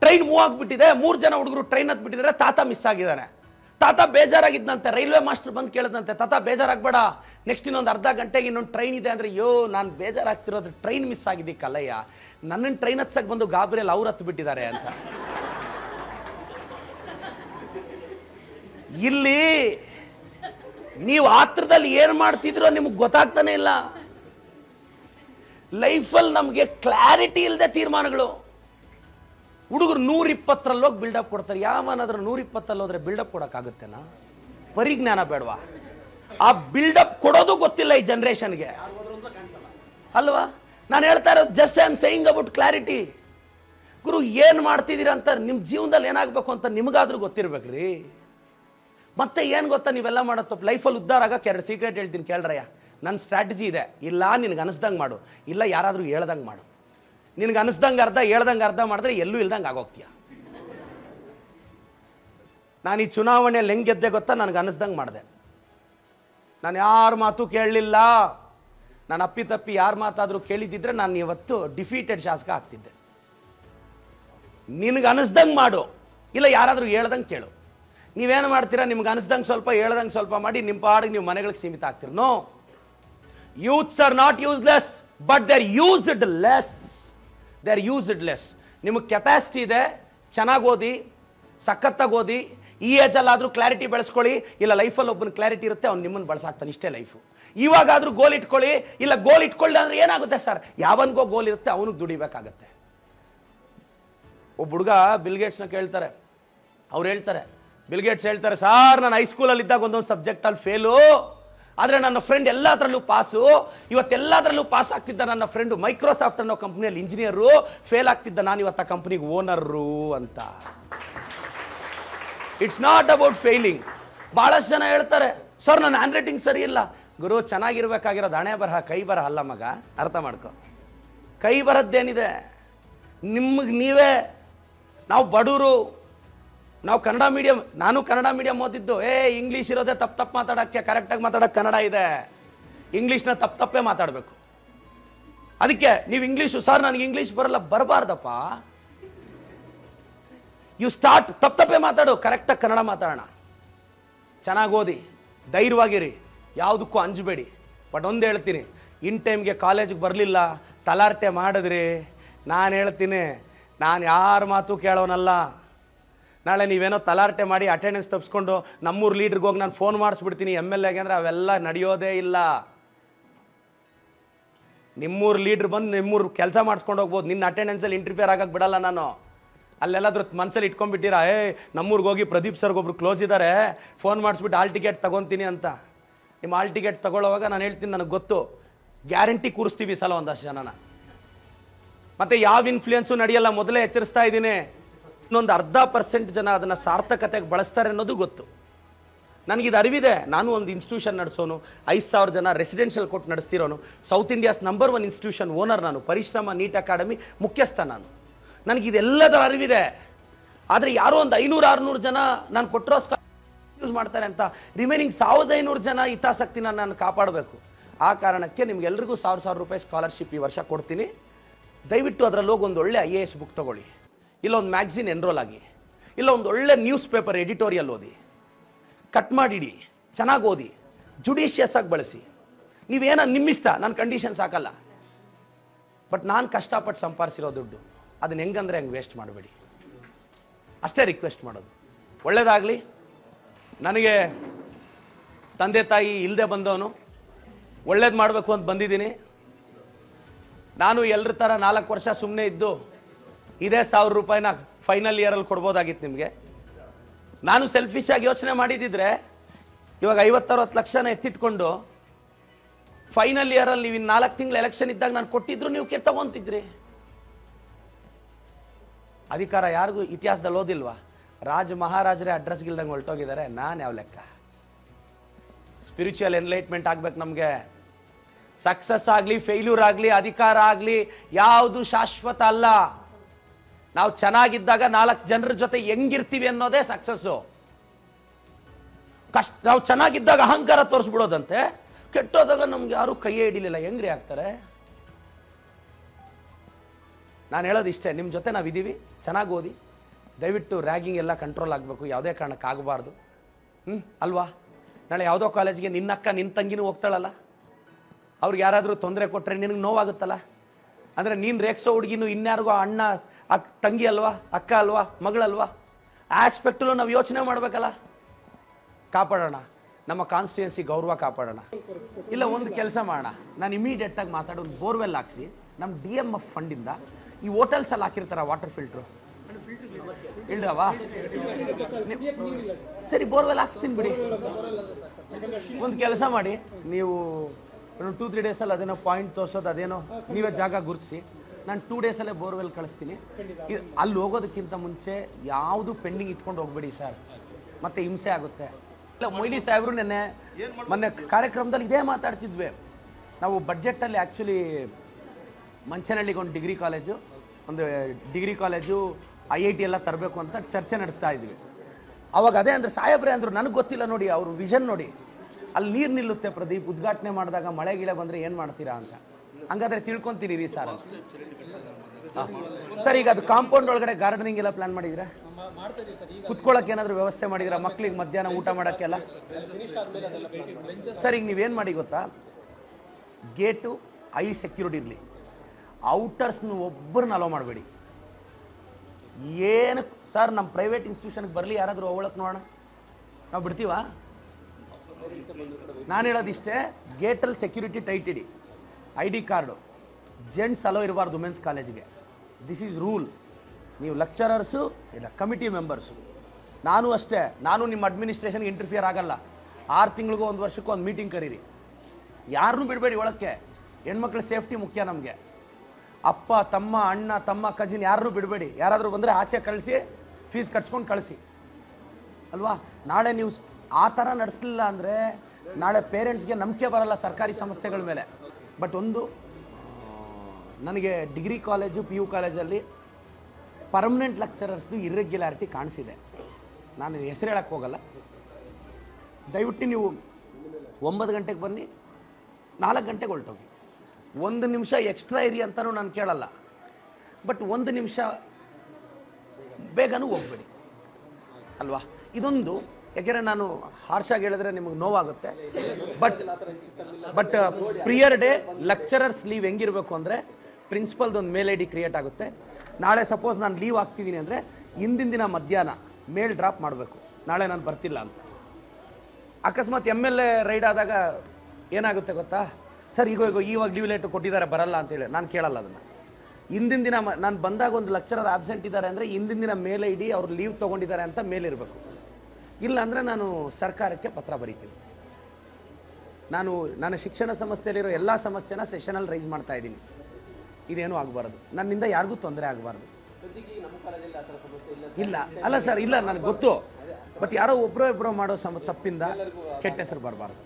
ಟ್ರೈನ್ ಮೂವ್ ಆಗಿಬಿಟ್ಟಿದೆ, ಮೂರು ಜನ ಹುಡುಗರು ಟ್ರೈನ್ ಹತ್ಬಿಟ್ಟಿದ್ರೆ ತಾತ ಮಿಸ್ ಆಗಿದ್ದಾನೆ. ತಾತ ಬೇಜಾರಾಗಿದ್ದಂತೆ ರೈಲ್ವೆ ಮಾಸ್ಟರ್ ಬಂದು ಕೇಳಿದಂತೆ ತಾತ ಬೇಜಾರಾಗ್ಬೇಡ. ನೆಕ್ಸ್ಟ್ ಇನ್ನೊಂದು ಅರ್ಧ ಗಂಟೆಗೆ ಇನ್ನೊಂದು ಟ್ರೈನ್ ಇದೆ ಅಂದರೆ ಯೋ ನಾನು ಬೇಜಾರಾಗ್ತಿರೋದು ಟ್ರೈನ್ ಮಿಸ್ ಆಗಿದೆ ಕಲಯ್ಯ. ನನ್ನನ್ನು ಟ್ರೈನ್ ಹತ್ಸಕ್ಕೆ ಬಂದು ಗಾಬರಿಯಲ್ಲಿ ಅವ್ರು ಹತ್ತು ಬಿಟ್ಟಿದ್ದಾರೆ ಅಂತ. ಇಲ್ಲಿ ನೀವು ಆತ್ರದಲ್ಲಿ ಏನು ಮಾಡ್ತಿದ್ರೋ ನಿಮಗೆ ಗೊತ್ತಾಗ್ತಾನೆ ಇಲ್ಲ. ಲೈಫಲ್ಲಿ ನಮಗೆ ಕ್ಲಾರಿಟಿ ಇಲ್ಲದೆ ತೀರ್ಮಾನಗಳು. ಹುಡುಗರು ನೂರ ಇಪ್ಪತ್ತರಲ್ಲಿ ಹೋಗಿ ಬಿಲ್ಡಪ್ ಕೊಡ್ತಾರೆ. ಯಾವನಾದ್ರೂ ನೂರ ಇಪ್ಪತ್ತಲ್ಲಿ ಹೋದ್ರೆ ಬಿಲ್ಡಪ್ ಕೊಡೋಕ್ಕಾಗುತ್ತೆನಾ? ಪರಿಜ್ಞಾನ ಬೇಡವಾ? ಆ ಬಿಲ್ಡಪ್ ಕೊಡೋದು ಗೊತ್ತಿಲ್ಲ ಈ ಜನ್ರೇಷನ್ಗೆ ಅಲ್ವಾ? ನಾನು ಹೇಳ್ತಾ ಇರೋದು just I am saying about clarity ಗುರು, ಏನು ಮಾಡ್ತಿದ್ದೀರಾ ಅಂತ ನಿಮ್ಮ ಜೀವನದಲ್ಲಿ ಏನಾಗಬೇಕು ಅಂತ ನಿಮಗಾದ್ರೂ ಗೊತ್ತಿರ್ಬೇಕ್ರಿ. ಮತ್ತೆ ಏನು ಗೊತ್ತಾ ನೀವೆಲ್ಲ ಮಾಡೋ ತಪ್ಪು? ಲೈಫಲ್ಲಿ ಉದ್ಧಾರ ಆಗಕ್ಕೆ ಎರಡು ಸೀಕ್ರೆಟ್ ಹೇಳ್ತೀನಿ ಕೇಳ್ರಯ್ಯ. ನನ್ನ ಸ್ಟ್ರಾಟಜಿ ಇದೆ. ಇಲ್ಲ, ನಿನಗೆ ಅನಿಸ್ದಂಗೆ ಮಾಡು. ಇಲ್ಲ, ಯಾರಾದರೂ ಹೇಳ್ದಂಗೆ ಮಾಡು. ನಿನಗೆ ಅನಿಸ್ದಂಗೆ ಅರ್ಧ, ಹೇಳ್ದಂಗೆ ಅರ್ಧ ಮಾಡಿದ್ರೆ ಎಲ್ಲೂ ಇಲ್ದಂಗೆ ಆಗೋಗ್ತೀಯ. ನಾನು ಈ ಚುನಾವಣೆಯಲ್ಲಿ ಹೆಂಗೆ ಗೆದ್ದೆ ಗೊತ್ತಾ? ನನಗೆ ಅನಿಸ್ದಂಗೆ ಮಾಡಿದೆ. ನಾನು ಯಾರ ಮಾತು ಕೇಳಲಿಲ್ಲ. ನಾನು ಅಪ್ಪಿ ತಪ್ಪಿ ಯಾರ ಮಾತಾದರೂ ಕೇಳಿದ್ದಿದ್ರೆ ನಾನು ಇವತ್ತು ಡಿಫೀಟೆಡ್ ಶಾಸಕ ಆಗ್ತಿದ್ದೆ. ನಿನಗೆ ಅನಿಸ್ದಂಗೆ ಮಾಡು. ಇಲ್ಲ, ಯಾರಾದರೂ ಹೇಳ್ದಂಗೆ ಕೇಳು. ನೀವೇನು ಮಾಡ್ತೀರಾ? ನಿಮ್ಗೆ ಅನಿಸ್ದಂಗೆ ಸ್ವಲ್ಪ, ಹೇಳ್ದಂಗೆ ಸ್ವಲ್ಪ ಮಾಡಿ ನಿಮ್ಮ ಪಾಡಿಗೆ ನೀವು ಮನೆಗಳಿಗೆ ಸೀಮಿತ ಆಗ್ತೀರ. No youths are not useless but they are used less they are used less ನಿಮಗೆ ಕೆಪಾಸಿಟಿ ಇದೆ, ಚೆನ್ನಾಗಿ ಓದಿ, ಸಖತ್ತಾಗಿ ಓದಿ, ಈ ಏಜಲ್ಲಾದರೂ ಕ್ಲಾರಿಟಿ ಬೆಳೆಸ್ಕೊಳ್ಳಿ. ಇಲ್ಲ ಲೈಫಲ್ಲಿ ಒಬ್ಬನ ಕ್ಲಾರಿಟಿ ಇರುತ್ತೆ, ಅವ್ನು ನಿಮ್ಮನ್ನು ಬಳಸಾಕ್ತಾನೆ. ಇಷ್ಟೇ ಲೈಫು ಇವಾಗಾದರೂ ಗೋಲ್ ಇಟ್ಕೊಳ್ಳಿ. ಇಲ್ಲ ಗೋಲ್ ಇಟ್ಕೊಳ್ಳಿ ಅಂದರೆ ಏನಾಗುತ್ತೆ ಸರ್ ಯಾವನ್ಗೋ ಗೋಲ್ ಇರುತ್ತೆ, ಅವನಿಗೆ ದುಡಿಬೇಕಾಗತ್ತೆ. ಒಬ್ಬ ಹುಡುಗ ಬಿಲ್ಗೇಟ್ಸ್ನ ಕೇಳ್ತಾರೆ. ಅವ್ರು ಹೇಳ್ತಾರೆ ಬಿಲ್ಗೇಟ್ಸ್ ಹೇಳ್ತಾರೆ ಸರ್ ನಾನು ಹೈಸ್ಕೂಲಲ್ಲಿ ಇದ್ದಾಗ ಒಂದೊಂದು ಸಬ್ಜೆಕ್ಟಲ್ಲಿ ಫೇಲು ಆದರೆ ನನ್ನ ಫ್ರೆಂಡ್ ಎಲ್ಲದರಲ್ಲೂ ಪಾಸು ಇವತ್ತೆಲ್ಲದರಲ್ಲೂ ಪಾಸ್ ಆಗ್ತಿದ್ದ ನನ್ನ ಫ್ರೆಂಡು ಮೈಕ್ರೋಸಾಫ್ಟ್ ಅನ್ನೋ ಕಂಪ್ನಿಯಲ್ಲಿ ಇಂಜಿನಿಯರು ಫೇಲ್ ಆಗ್ತಿದ್ದ ನಾನು ಇವತ್ತು ಆ ಕಂಪ್ನಿಗೆ ಓನರು ಅಂತ. ಇಟ್ಸ್ ನಾಟ್ ಅಬೌಟ್ ಫೇಲಿಂಗ್ ಭಾಳಷ್ಟು ಜನ ಹೇಳ್ತಾರೆ ಸರ್ ನನ್ನ ಹ್ಯಾಂಡ್ ರೈಟಿಂಗ್ ಸರಿ ಇಲ್ಲ. ಗುರು, ಚೆನ್ನಾಗಿರ್ಬೇಕಾಗಿರೋದು ಹಣೆ ಬರಹ, ಕೈ ಬರಹ ಅಲ್ಲ ಮಗ. ಅರ್ಥ ಮಾಡ್ಕೊ. ಕೈ ಬರದ್ದೇನಿದೆ ನಿಮಗೆ ನೀವೇ, ನಾವು ಬಡವರು ನಾವು ಕನ್ನಡ ಮೀಡಿಯಂ ನಾನು ಕನ್ನಡ ಮೀಡಿಯಂ ಓದಿದ್ದು. ಏ ಇಂಗ್ಲೀಷ್ ಇರೋದೇ ತಪ್ಪು ತಪ್ಪು ಮಾತಾಡೋಕ್ಕೆ ಕರೆಕ್ಟಾಗಿ ಮಾತಾಡೋಕ್ಕೆ ಕನ್ನಡ ಇದೆ. ಇಂಗ್ಲೀಷ್ನ ತಪ್ಪು ತಪ್ಪೇ ಮಾತಾಡಬೇಕು. ಅದಕ್ಕೆ ನೀವು ಇಂಗ್ಲೀಷು ಸರ್ ನನಗೆ ಇಂಗ್ಲೀಷ್ ಬರಲ್ಲ, ಬರಬಾರ್ದಪ್ಪ. ಯು ಸ್ಟಾರ್ಟ್ ತಪ್ಪು ತಪ್ಪೇ ಮಾತಾಡು ಕರೆಕ್ಟಾಗಿ ಕನ್ನಡ ಮಾತಾಡೋಣ. ಚೆನ್ನಾಗಿ ಓದಿ, ಧೈರ್ಯವಾಗಿರಿ. ಯಾವುದಕ್ಕೂ ಅಂಜಬೇಡಿ. ಬಟ್ ಒಂದು ಹೇಳ್ತೀನಿ, ಇನ್ ಟೈಮ್ಗೆ ಕಾಲೇಜಿಗೆ ಬರಲಿಲ್ಲ, ತಲಾರ್ಟೆ ಮಾಡಿದ್ರಿ. ನಾನು ಹೇಳ್ತೀನಿ, ನಾನು ಯಾರ ಮಾತು ಕೇಳೋನಲ್ಲ. ನಾಳೆ ನೀವೇನೋ ತಲಾರ್ಟೆ ಮಾಡಿ ಅಟೆಂಡೆನ್ಸ್ ತಪ್ಪಿಸ್ಕೊಂಡು ನಮ್ಮೂರು ಲೀಡ್ರಿಗೆ ಹೋಗಿ ನಾನು ಫೋನ್ ಮಾಡಿಸ್ಬಿಡ್ತೀನಿ ಎಂ ಎಲ್ ಎಗೆ ಅಂದರೆ ಅವೆಲ್ಲ ನಡೆಯೋದೇ ಇಲ್ಲ. ನಿಮ್ಮೂರು ಲೀಡ್ರ್ ಬಂದು ನಿಮ್ಮೂರು ಕೆಲಸ ಮಾಡಿಸ್ಕೊಂಡು ಹೋಗ್ಬೋದು. ನಿನ್ನ ಅಟೆಂಡೆನ್ಸಲ್ಲಿ ಇಂಟರ್ಫಿಯರ್ ಆಗಕ್ಕೆ ಬಿಡಲ್ಲ ನಾನು. ಅಲ್ಲೆಲ್ಲಾದ್ರೂ ಮನಸ್ಸಲ್ಲಿ ಇಟ್ಕೊಂಡ್ಬಿಟ್ಟಿರಾ? ಏ, ನಮ್ಮೂರಿಗೆ ಹೋಗಿ ಪ್ರದೀಪ್ ಸರ್ಗೆ ಒಬ್ರು ಕ್ಲೋಸ್ ಇದ್ದಾರೆ ಫೋನ್ ಮಾಡಿಸ್ಬಿಟ್ಟು ಆಲ್ ಟಿಕೆಟ್ ತೊಗೊತೀನಿ ಅಂತ. ನಿಮ್ಮ ಆಲ್ ಟಿಕೆಟ್ ತೊಗೊಳ್ಳೋವಾಗ ನಾನು ಹೇಳ್ತೀನಿ ನನಗೆ ಗೊತ್ತು. ಗ್ಯಾರಂಟಿ ಕೂರಿಸ್ತೀವಿ ಸಲ ಒಂದಷ್ಟು ಜನನ. ಮತ್ತೆ ಯಾವ ಇನ್ಫ್ಲೂಯೆನ್ಸು ನಡೆಯಲ್ಲ? ಮೊದಲೇ ಎಚ್ಚರಿಸ್ತಾ ಇದ್ದೀನಿ. ಇನ್ನೊಂದು ಅರ್ಧ ಪರ್ಸೆಂಟ್ ಜನ ಅದನ್ನು ಸಾರ್ಥಕತೆಗೆ ಬಳಸ್ತಾರೆ ಅನ್ನೋದು ಗೊತ್ತು. ನನಗಿದು ಅರಿವಿದೆ. ನಾನು ಒಂದು ಇನ್ಸ್ಟಿಟ್ಯೂಷನ್ ನಡೆಸೋನು, ಐದು ಸಾವಿರ ಜನ residential court ನಡೆಸ್ತಿರೋನು south India's number one institution owner ನಾನು, ಪರಿಶ್ರಮ, ನೀಟ್ ಅಕಾಡೆಮಿ ಮುಖ್ಯಸ್ಥ ನಾನು. ನನಗಿದೆಲ್ಲದರ ಅರಿವಿದೆ. ಆದರೆ ಯಾರೋ ಒಂದು ಐನೂರು, ಆರುನೂರು ಜನ ನಾನು ಕೊಟ್ಟಿರೋ ಯೂಸ್ ಮಾಡ್ತಾರೆ ಅಂತ ರಿಮೈನಿಂಗ್ ಸಾವಿರದ ಐನೂರು ಜನ ಹಿತಾಸಕ್ತಿನ ನಾನು ಕಾಪಾಡಬೇಕು. ಆ ಕಾರಣಕ್ಕೆ ನಿಮ್ಗೆಲ್ರಿಗೂ ಸಾವಿರ ಸಾವಿರ ರೂಪಾಯಿ ಸ್ಕಾಲರ್ಶಿಪ್ ಈ ವರ್ಷ ಕೊಡ್ತೀನಿ. ದಯವಿಟ್ಟು ಅದರಲ್ಲಿ ಹೋಗಿ ಒಂದು ಒಳ್ಳೆ ಐ ಎ ಎಸ್ ಬುಕ್ ತಗೊಳ್ಳಿ. ಇಲ್ಲ ಒಂದು ಮ್ಯಾಗ್ಝಿನ್ ಎನ್ರೋಲ್ ಆಗಿ ಇಲ್ಲ ಒಂದು ಒಳ್ಳೆ ನ್ಯೂಸ್ ಪೇಪರ್ ಎಡಿಟೋರಿಯಲ್ ಓದಿ ಕಟ್ ಮಾಡಿಡಿ, ಚೆನ್ನಾಗಿ ಓದಿ ಜುಡಿಷಿಯಸ್ ಆಗಿ ಬಳಸಿ. ನೀವೇನ ನಿಮ್ಮಿಷ್ಟ, ನಾನು ಕಂಡೀಷನ್ಸ್ ಹಾಕಲ್ಲ. ಬಟ್ ನಾನು ಕಷ್ಟಪಟ್ಟು ಸಂಪಾದಿಸಿರೋ ದುಡ್ಡು ಅದನ್ನ ಹೆಂಗಂದ್ರೆ ಹೆಂಗೆ ವೇಸ್ಟ್ ಮಾಡಬೇಡಿ. ಅಷ್ಟೇ ರಿಕ್ವೆಸ್ಟ್ ಮಾಡೋದು. ಒಳ್ಳೇದಾಗಲಿ. ನನಗೆ ತಂದೆ ತಾಯಿ ಇಲ್ಲದೆ ಬಂದವನು, ಒಳ್ಳೇದು ಮಾಡಬೇಕು ಅಂತ ಬಂದಿದ್ದೀನಿ. ನಾನು ಎಲ್ಲರ ಥರ ನಾಲ್ಕು ವರ್ಷ ಸುಮ್ಮನೆ ಇದ್ದು ಇದೇ ಸಾವಿರ ರೂಪಾಯಿನ ಫೈನಲ್ ಇಯರಲ್ಲಿ ಕೊಡ್ಬೋದಾಗಿತ್ತು ನಿಮಗೆ. ನಾನು ಸೆಲ್ಫಿಶ್ ಆಗಿ ಯೋಚನೆ ಮಾಡಿದಿದ್ರೆ, ಇವಾಗ ಐವತ್ತರವತ್ತು ಲಕ್ಷನ ಎತ್ತಿಟ್ಕೊಂಡು ಫೈನಲ್ ಇಯರಲ್ಲಿ ನೀವು ನಾಲ್ಕು ತಿಂಗಳು ಎಲೆಕ್ಷನ್ ಇದ್ದಾಗ ನಾನು ಕೊಟ್ಟಿದ್ರು ನೀವು ಕೆ ತಗೊಂತಿದ್ರಿ. ಅಧಿಕಾರ ಯಾರಿಗೂ ಇತಿಹಾಸದಲ್ಲಿ ಓದಿಲ್ವಾ? ರಾಜ ಮಹಾರಾಜರೇ ಅಡ್ರೆಸ್ ಗಿಲ್ದಂಗೆ ಹೊರಟೋಗಿದ್ದಾರೆ, ನಾನು ಯಾವ ಲೆಕ್ಕ? ಸ್ಪಿರಿಚುವಲ್ ಎನ್ಲೈಟ್ಮೆಂಟ್ ಆಗ್ಬೇಕು ನಮಗೆ. ಸಕ್ಸಸ್ ಆಗಲಿ ಫೇಲ್ಯೂರ್ ಆಗಲಿ, ಅಧಿಕಾರ ಆಗಲಿ, ಯಾವುದು ಶಾಶ್ವತ ಅಲ್ಲ. ನಾವು ಚೆನ್ನಾಗಿದ್ದಾಗ ನಾಲ್ಕು ಜನರ ಜೊತೆ ಹೆಂಗಿರ್ತೀವಿ ಅನ್ನೋದೇ ಸಕ್ಸಸ್ಸು ಕಷ್ಟ, ನಾವು ಚೆನ್ನಾಗಿದ್ದಾಗ ಅಹಂಕಾರ ತೋರಿಸ್ಬಿಡೋದಂತೆ, ಕೆಟ್ಟೋದಾಗ ನಮ್ಗೆ ಯಾರೂ ಕೈಯೇ ಹಿಡಿಲಿಲ್ಲ. ಹೆಂಗ್ರಿ ಆಗ್ತಾರೆ? ನಾನು ಹೇಳೋದು ಇಷ್ಟೇ ನಿಮ್ಮ ಜೊತೆ ನಾವು ಇದ್ದೀವಿ ಚೆನ್ನಾಗಿ ಓದಿ, ದಯವಿಟ್ಟು ರ್ಯಾಗಿಂಗ್ ಎಲ್ಲ ಕಂಟ್ರೋಲ್ ಆಗಬೇಕು, ಯಾವುದೇ ಕಾರಣಕ್ಕೆ ಆಗಬಾರ್ದು. ಹ್ಞೂ ಅಲ್ವಾ? ನಾಳೆ ಯಾವುದೋ ಕಾಲೇಜಿಗೆ ನಿನ್ನಕ್ಕ ನಿನ್ನ ತಂಗಿನೂ ಹೋಗ್ತಾಳಲ್ಲ? ಅವ್ರಿಗೆ ಯಾರಾದರೂ ತೊಂದರೆ ಕೊಟ್ಟರೆ ನಿನಗೆ ನೋವಾಗುತ್ತಲ್ಲ? ಅಂದರೆ ನೀನು ರೇಕ್ಸೋ ಹುಡುಗಿನೂ ಇನ್ಯಾರಿಗೋ ಅಣ್ಣ ಅಕ್ ತಂಗಿ ಅಲ್ವಾ, ಅಕ್ಕ ಅಲ್ವಾ ಮಗಳಲ್ವಾ ಆಸ್ಪೆಕ್ಟಲ್ಲೂ ನಾವು ಯೋಚನೆ ಮಾಡಬೇಕಲ್ಲ? ಕಾಪಾಡೋಣ. ನಮ್ಮ ಕಾನ್ಸ್ಟಿಟ್ಯೂನ್ಸಿ ಗೌರವ ಕಾಪಾಡೋಣ. ಇಲ್ಲ, ಒಂದು ಕೆಲಸ ಮಾಡೋಣ. ನಾನು ಇಮಿಡಿಯೇಟಾಗಿ ಮಾತಾಡೋ ಒಂದು ಬೋರ್ವೆಲ್ ಹಾಕ್ಸಿ. ನಮ್ಮ ಡಿ ಎಂ ಎಫ್ ಫಂಡಿಂದ ಈ ಹೋಟೆಲ್ಸಲ್ಲಿ ಹಾಕಿರ್ತಾರ ವಾಟರ್ ಫಿಲ್ಟ್ರು ಇಲ್ರವಾ ಸರಿ, ಬೋರ್ವೆಲ್ ಹಾಕ್ಸ್ತೀನಿ ಬಿಡಿ. ಒಂದು ಕೆಲಸ ಮಾಡಿ. ನೀವು ಟೂ ತ್ರೀ ಡೇಸಲ್ಲಿ ಅದೇನೋ ಪಾಯಿಂಟ್ ತೋರಿಸೋದು ಅದೇನೋ, ನೀವೇ ಜಾಗ ಗುರುತಿಸಿ. ನಾನು ಟೂ ಡೇಸಲ್ಲೇ ಬೋರ್ವೆಲ್ ಕಳಿಸ್ತೀನಿ. ಅಲ್ಲಿ ಹೋಗೋದಕ್ಕಿಂತ ಮುಂಚೆ ಯಾವುದು ಪೆಂಡಿಂಗ್ ಇಟ್ಕೊಂಡು ಹೋಗ್ಬೇಡಿ ಸರ್. ಮತ್ತೆ ಹಿಂಸೆ ಆಗುತ್ತೆ. ಇಲ್ಲ ಮೊಯ್ಲಿ ಸಾಹೇಬರು ನೆನ್ನೆ ಮೊನ್ನೆ ಕಾರ್ಯಕ್ರಮದಲ್ಲಿ ಇದೇ ಮಾತಾಡ್ತಿದ್ವಿ. ನಾವು ಬಡ್ಜೆಟಲ್ಲಿ ಆ್ಯಕ್ಚುಲಿ ಮಂಚನಹಳ್ಳಿಗೆ ಒಂದು ಡಿಗ್ರಿ ಕಾಲೇಜು ಒಂದು degree college I I T ಎಲ್ಲ ತರಬೇಕು ಅಂತ ಚರ್ಚೆ ನಡೆಸ್ತಾ ಇದ್ವಿ. ಅವಾಗ ಅದೇ ಅಂದರೆ ಸಾಹೇಬ್ರೆ ಅಂದರು ನನಗೆ ಗೊತ್ತಿಲ್ಲ ನೋಡಿ ಅವ್ರ ವಿಷನ್ ನೋಡಿ. ಅಲ್ಲಿ ನೀರು ನಿಲ್ಲುತ್ತೆ ಪ್ರದೀಪ್ ಉದ್ಘಾಟನೆ ಮಾಡಿದಾಗ ಮಳೆ ಗಿಳೆ ಬಂದರೆ ಏನು ಮಾಡ್ತೀರಾ? ಅಂತ. ಹಂಗಾದ್ರೆ ತಿಳ್ಕೊಂತೀನಿ ರೀ ಸರ್. ಸರ್, ಈಗ ಅದು ಕಾಂಪೌಂಡ್ ಒಳಗಡೆ ಗಾರ್ಡನಿಂಗ್ ಎಲ್ಲ ಪ್ಲಾನ್ ಮಾಡಿದ್ರೆ ಕುತ್ಕೊಳ್ಳೋಕೆ ಏನಾದರೂ ವ್ಯವಸ್ಥೆ ಮಾಡಿದಿರಾ ಮಕ್ಳಿಗೆ ಮಧ್ಯಾಹ್ನ ಊಟ ಮಾಡೋಕ್ಕೆಲ್ಲ? ಸರ್, ಈಗ ನೀವೇನು ಮಾಡಿ ಗೊತ್ತಾ? ಗೇಟು, ಐ ಸೆಕ್ಯೂರಿಟಿ ಇರಲಿ. ಔಟರ್ಸ್ನ ಒಬ್ಬರನ್ನ ಅಲೋ ಮಾಡಬೇಡಿ. ಏನು ಸರ್ ನಮ್ಮ ಪ್ರೈವೇಟ್ ಇನ್ಸ್ಟಿಟ್ಯೂಷನ್ಗೆ ಬರಲಿ, ಯಾರಾದರೂ ಅವಳಕ್ಕೆ ನೋಡೋಣ. ನಾವು ಬಿಡ್ತೀವಾ? ನಾನು ಹೇಳೋದಿಷ್ಟೇ ಗೇಟಲ್ಲಿ security tight ED. I D card. Gents allow ಇರಬಾರ್ದು ವುಮೆನ್ಸ್ ಕಾಲೇಜಿಗೆ. ದಿಸ್ ಈಸ್ ರೂಲ್ ನೀವು ಲೆಕ್ಚರರ್ಸು ಇಲ್ಲ ಕಮಿಟಿ ಮೆಂಬರ್ಸು ನಾನು ಅಷ್ಟೇ, ನಾನು ನಿಮ್ಮ ಅಡ್ಮಿನಿಸ್ಟ್ರೇಷನ್ಗೆ ಇಂಟರ್ಫಿಯರ್ ಆಗಲ್ಲ. ಆರು ತಿಂಗಳಿಗೂ ಒಂದು ವರ್ಷಕ್ಕೂ ಒಂದು ಮೀಟಿಂಗ್ ಕರೀರಿ. ಯಾರನ್ನೂ ಬಿಡಬೇಡಿ ಒಳಕ್ಕೆ. ಹೆಣ್ಮಕ್ಳ ಸೇಫ್ಟಿ ಮುಖ್ಯ ನಮಗೆ. ಅಪ್ಪ, ತಮ್ಮ, ಅಣ್ಣ, ತಮ್ಮ ಕಜಿನ್ ಯಾರನ್ನೂ ಬಿಡಬೇಡಿ. ಯಾರಾದರೂ ಬಂದರೆ ಆಚೆ ಕಳಿಸಿ ಫೀಸ್ ಕಟ್ಸ್ಕೊಂಡು ಕಳಿಸಿ. ಅಲ್ವಾ? ನಾಳೆ ನೀವು ಆ ಥರ ನಡೆಸಲಿಲ್ಲ ಅಂದರೆ ನಾಳೆ ಪೇರೆಂಟ್ಸ್ಗೆ ನಂಬಿಕೆ ಬರಲ್ಲ ಸರ್ಕಾರಿ ಸಂಸ್ಥೆಗಳ ಮೇಲೆ. ಬಟ್ ಒಂದು, ನನಗೆ ಡಿಗ್ರಿ ಕಾಲೇಜು, ಪಿ ಯು ಕಾಲೇಜಲ್ಲಿ ಪರ್ಮನೆಂಟ್ ಲೆಕ್ಚರರ್ಸ್ದು ಇರ್ರೆಗ್ಯುಲಾರಿಟಿ ಕಾಣಿಸಿದೆ. ನಾನು ಹೆಸರು ಹೇಳಕ್ಕೆ ಹೋಗಲ್ಲ. ದಯವಿಟ್ಟು ನೀವು ಒಂಬತ್ತು ಗಂಟೆಗೆ ಬನ್ನಿ, ನಾಲ್ಕು ಗಂಟೆಗೆ ಹೊರಟೋಗಿ. ಒಂದು ನಿಮಿಷ ಎಕ್ಸ್ಟ್ರಾ ಇರಿ ಅಂತಲೂ ನಾನು ಕೇಳಲ್ಲ. ಬಟ್ ಒಂದು ನಿಮಿಷ ಬೇಗನೂ ಹೋಗ್ಬೇಡಿ. ಅಲ್ವಾ? ಇದೊಂದು. ಯಾಕೆಂದರೆ ನಾನು ಹಾರ್ಷಾಗಿ ಹೇಳಿದ್ರೆ ನಿಮಗೆ ನೋವಾಗುತ್ತೆ. But but prior day lecturers leave ಹೆಂಗಿರಬೇಕು ಅಂದರೆ ಪ್ರಿನ್ಸಿಪಲ್ದೊಂದು ಮೇಲ್ ಐ ಡಿ ಕ್ರಿಯೇಟ್ ಆಗುತ್ತೆ. ನಾಳೆ ಸಪೋಸ್ ನಾನು ಲೀವ್ ಆಗ್ತಿದ್ದೀನಿ ಅಂದರೆ ಹಿಂದಿನ ದಿನ ಮಧ್ಯಾಹ್ನ ಮೇಲ್ ಡ್ರಾಪ್ ಮಾಡಬೇಕು. ನಾಳೆ ನಾನು ಬರ್ತಿಲ್ಲ ಅಂತ. ಅಕಸ್ಮಾತ್ ಎಂ ಎಲ್ ಎ ರೈಡ್ ಆದಾಗ ಏನಾಗುತ್ತೆ ಗೊತ್ತಾ? ಸರ್ ಈಗ ಈಗ ಇವಾಗ ಲೀವ್ ಲೆಟ್ರ್ ಕೊಟ್ಟಿದ್ದಾರೆ, ಬರಲ್ಲ ಅಂತೇಳಿ ನಾನು ಕೇಳಲ್ಲ ಅದನ್ನು. ಹಿಂದಿನ ದಿನ ನಾನು ಬಂದಾಗ ಒಂದು ಲೆಕ್ಚರರ್ ಆಬ್ಸೆಂಟ್ ಇದ್ದಾರೆ ಅಂದರೆ ಹಿಂದಿನ ದಿನ ಮೇಲ್ ಐ ಡಿ ಅವ್ರು ಲೀವ್ ತೊಗೊಂಡಿದ್ದಾರೆ ಅಂತ ಮೇಲ್ ಇಲ್ಲ ಅಂದರೆ ನಾನು ಸರ್ಕಾರಕ್ಕೆ ಪತ್ರ ಬರೀತೀನಿ. ನಾನು ನನ್ನ ಶಿಕ್ಷಣ ಸಂಸ್ಥೆಯಲ್ಲಿರೋ ಎಲ್ಲ ಸಮಸ್ಯೆನ ಸೆಷನಲ್ಲಿ ರೈಸ್ ಮಾಡ್ತಾ ಇದ್ದೀನಿ. ಇದೇನೂ ಆಗಬಾರ್ದು. ನನ್ನಿಂದ ಯಾರಿಗೂ ತೊಂದರೆ ಆಗಬಾರ್ದು. ಇಲ್ಲ ಅಲ್ಲ ಸರ್ ಇಲ್ಲ ನನಗೆ ಗೊತ್ತು. ಬಟ್ ಯಾರೋ ಒಬ್ಬರೋ ಇಬ್ಬರೋ ಮಾಡೋ ಸಮ ತಪ್ಪಿಂದ ಕೆಟ್ಟ ಹೆಸರು ಬರಬಾರ್ದು.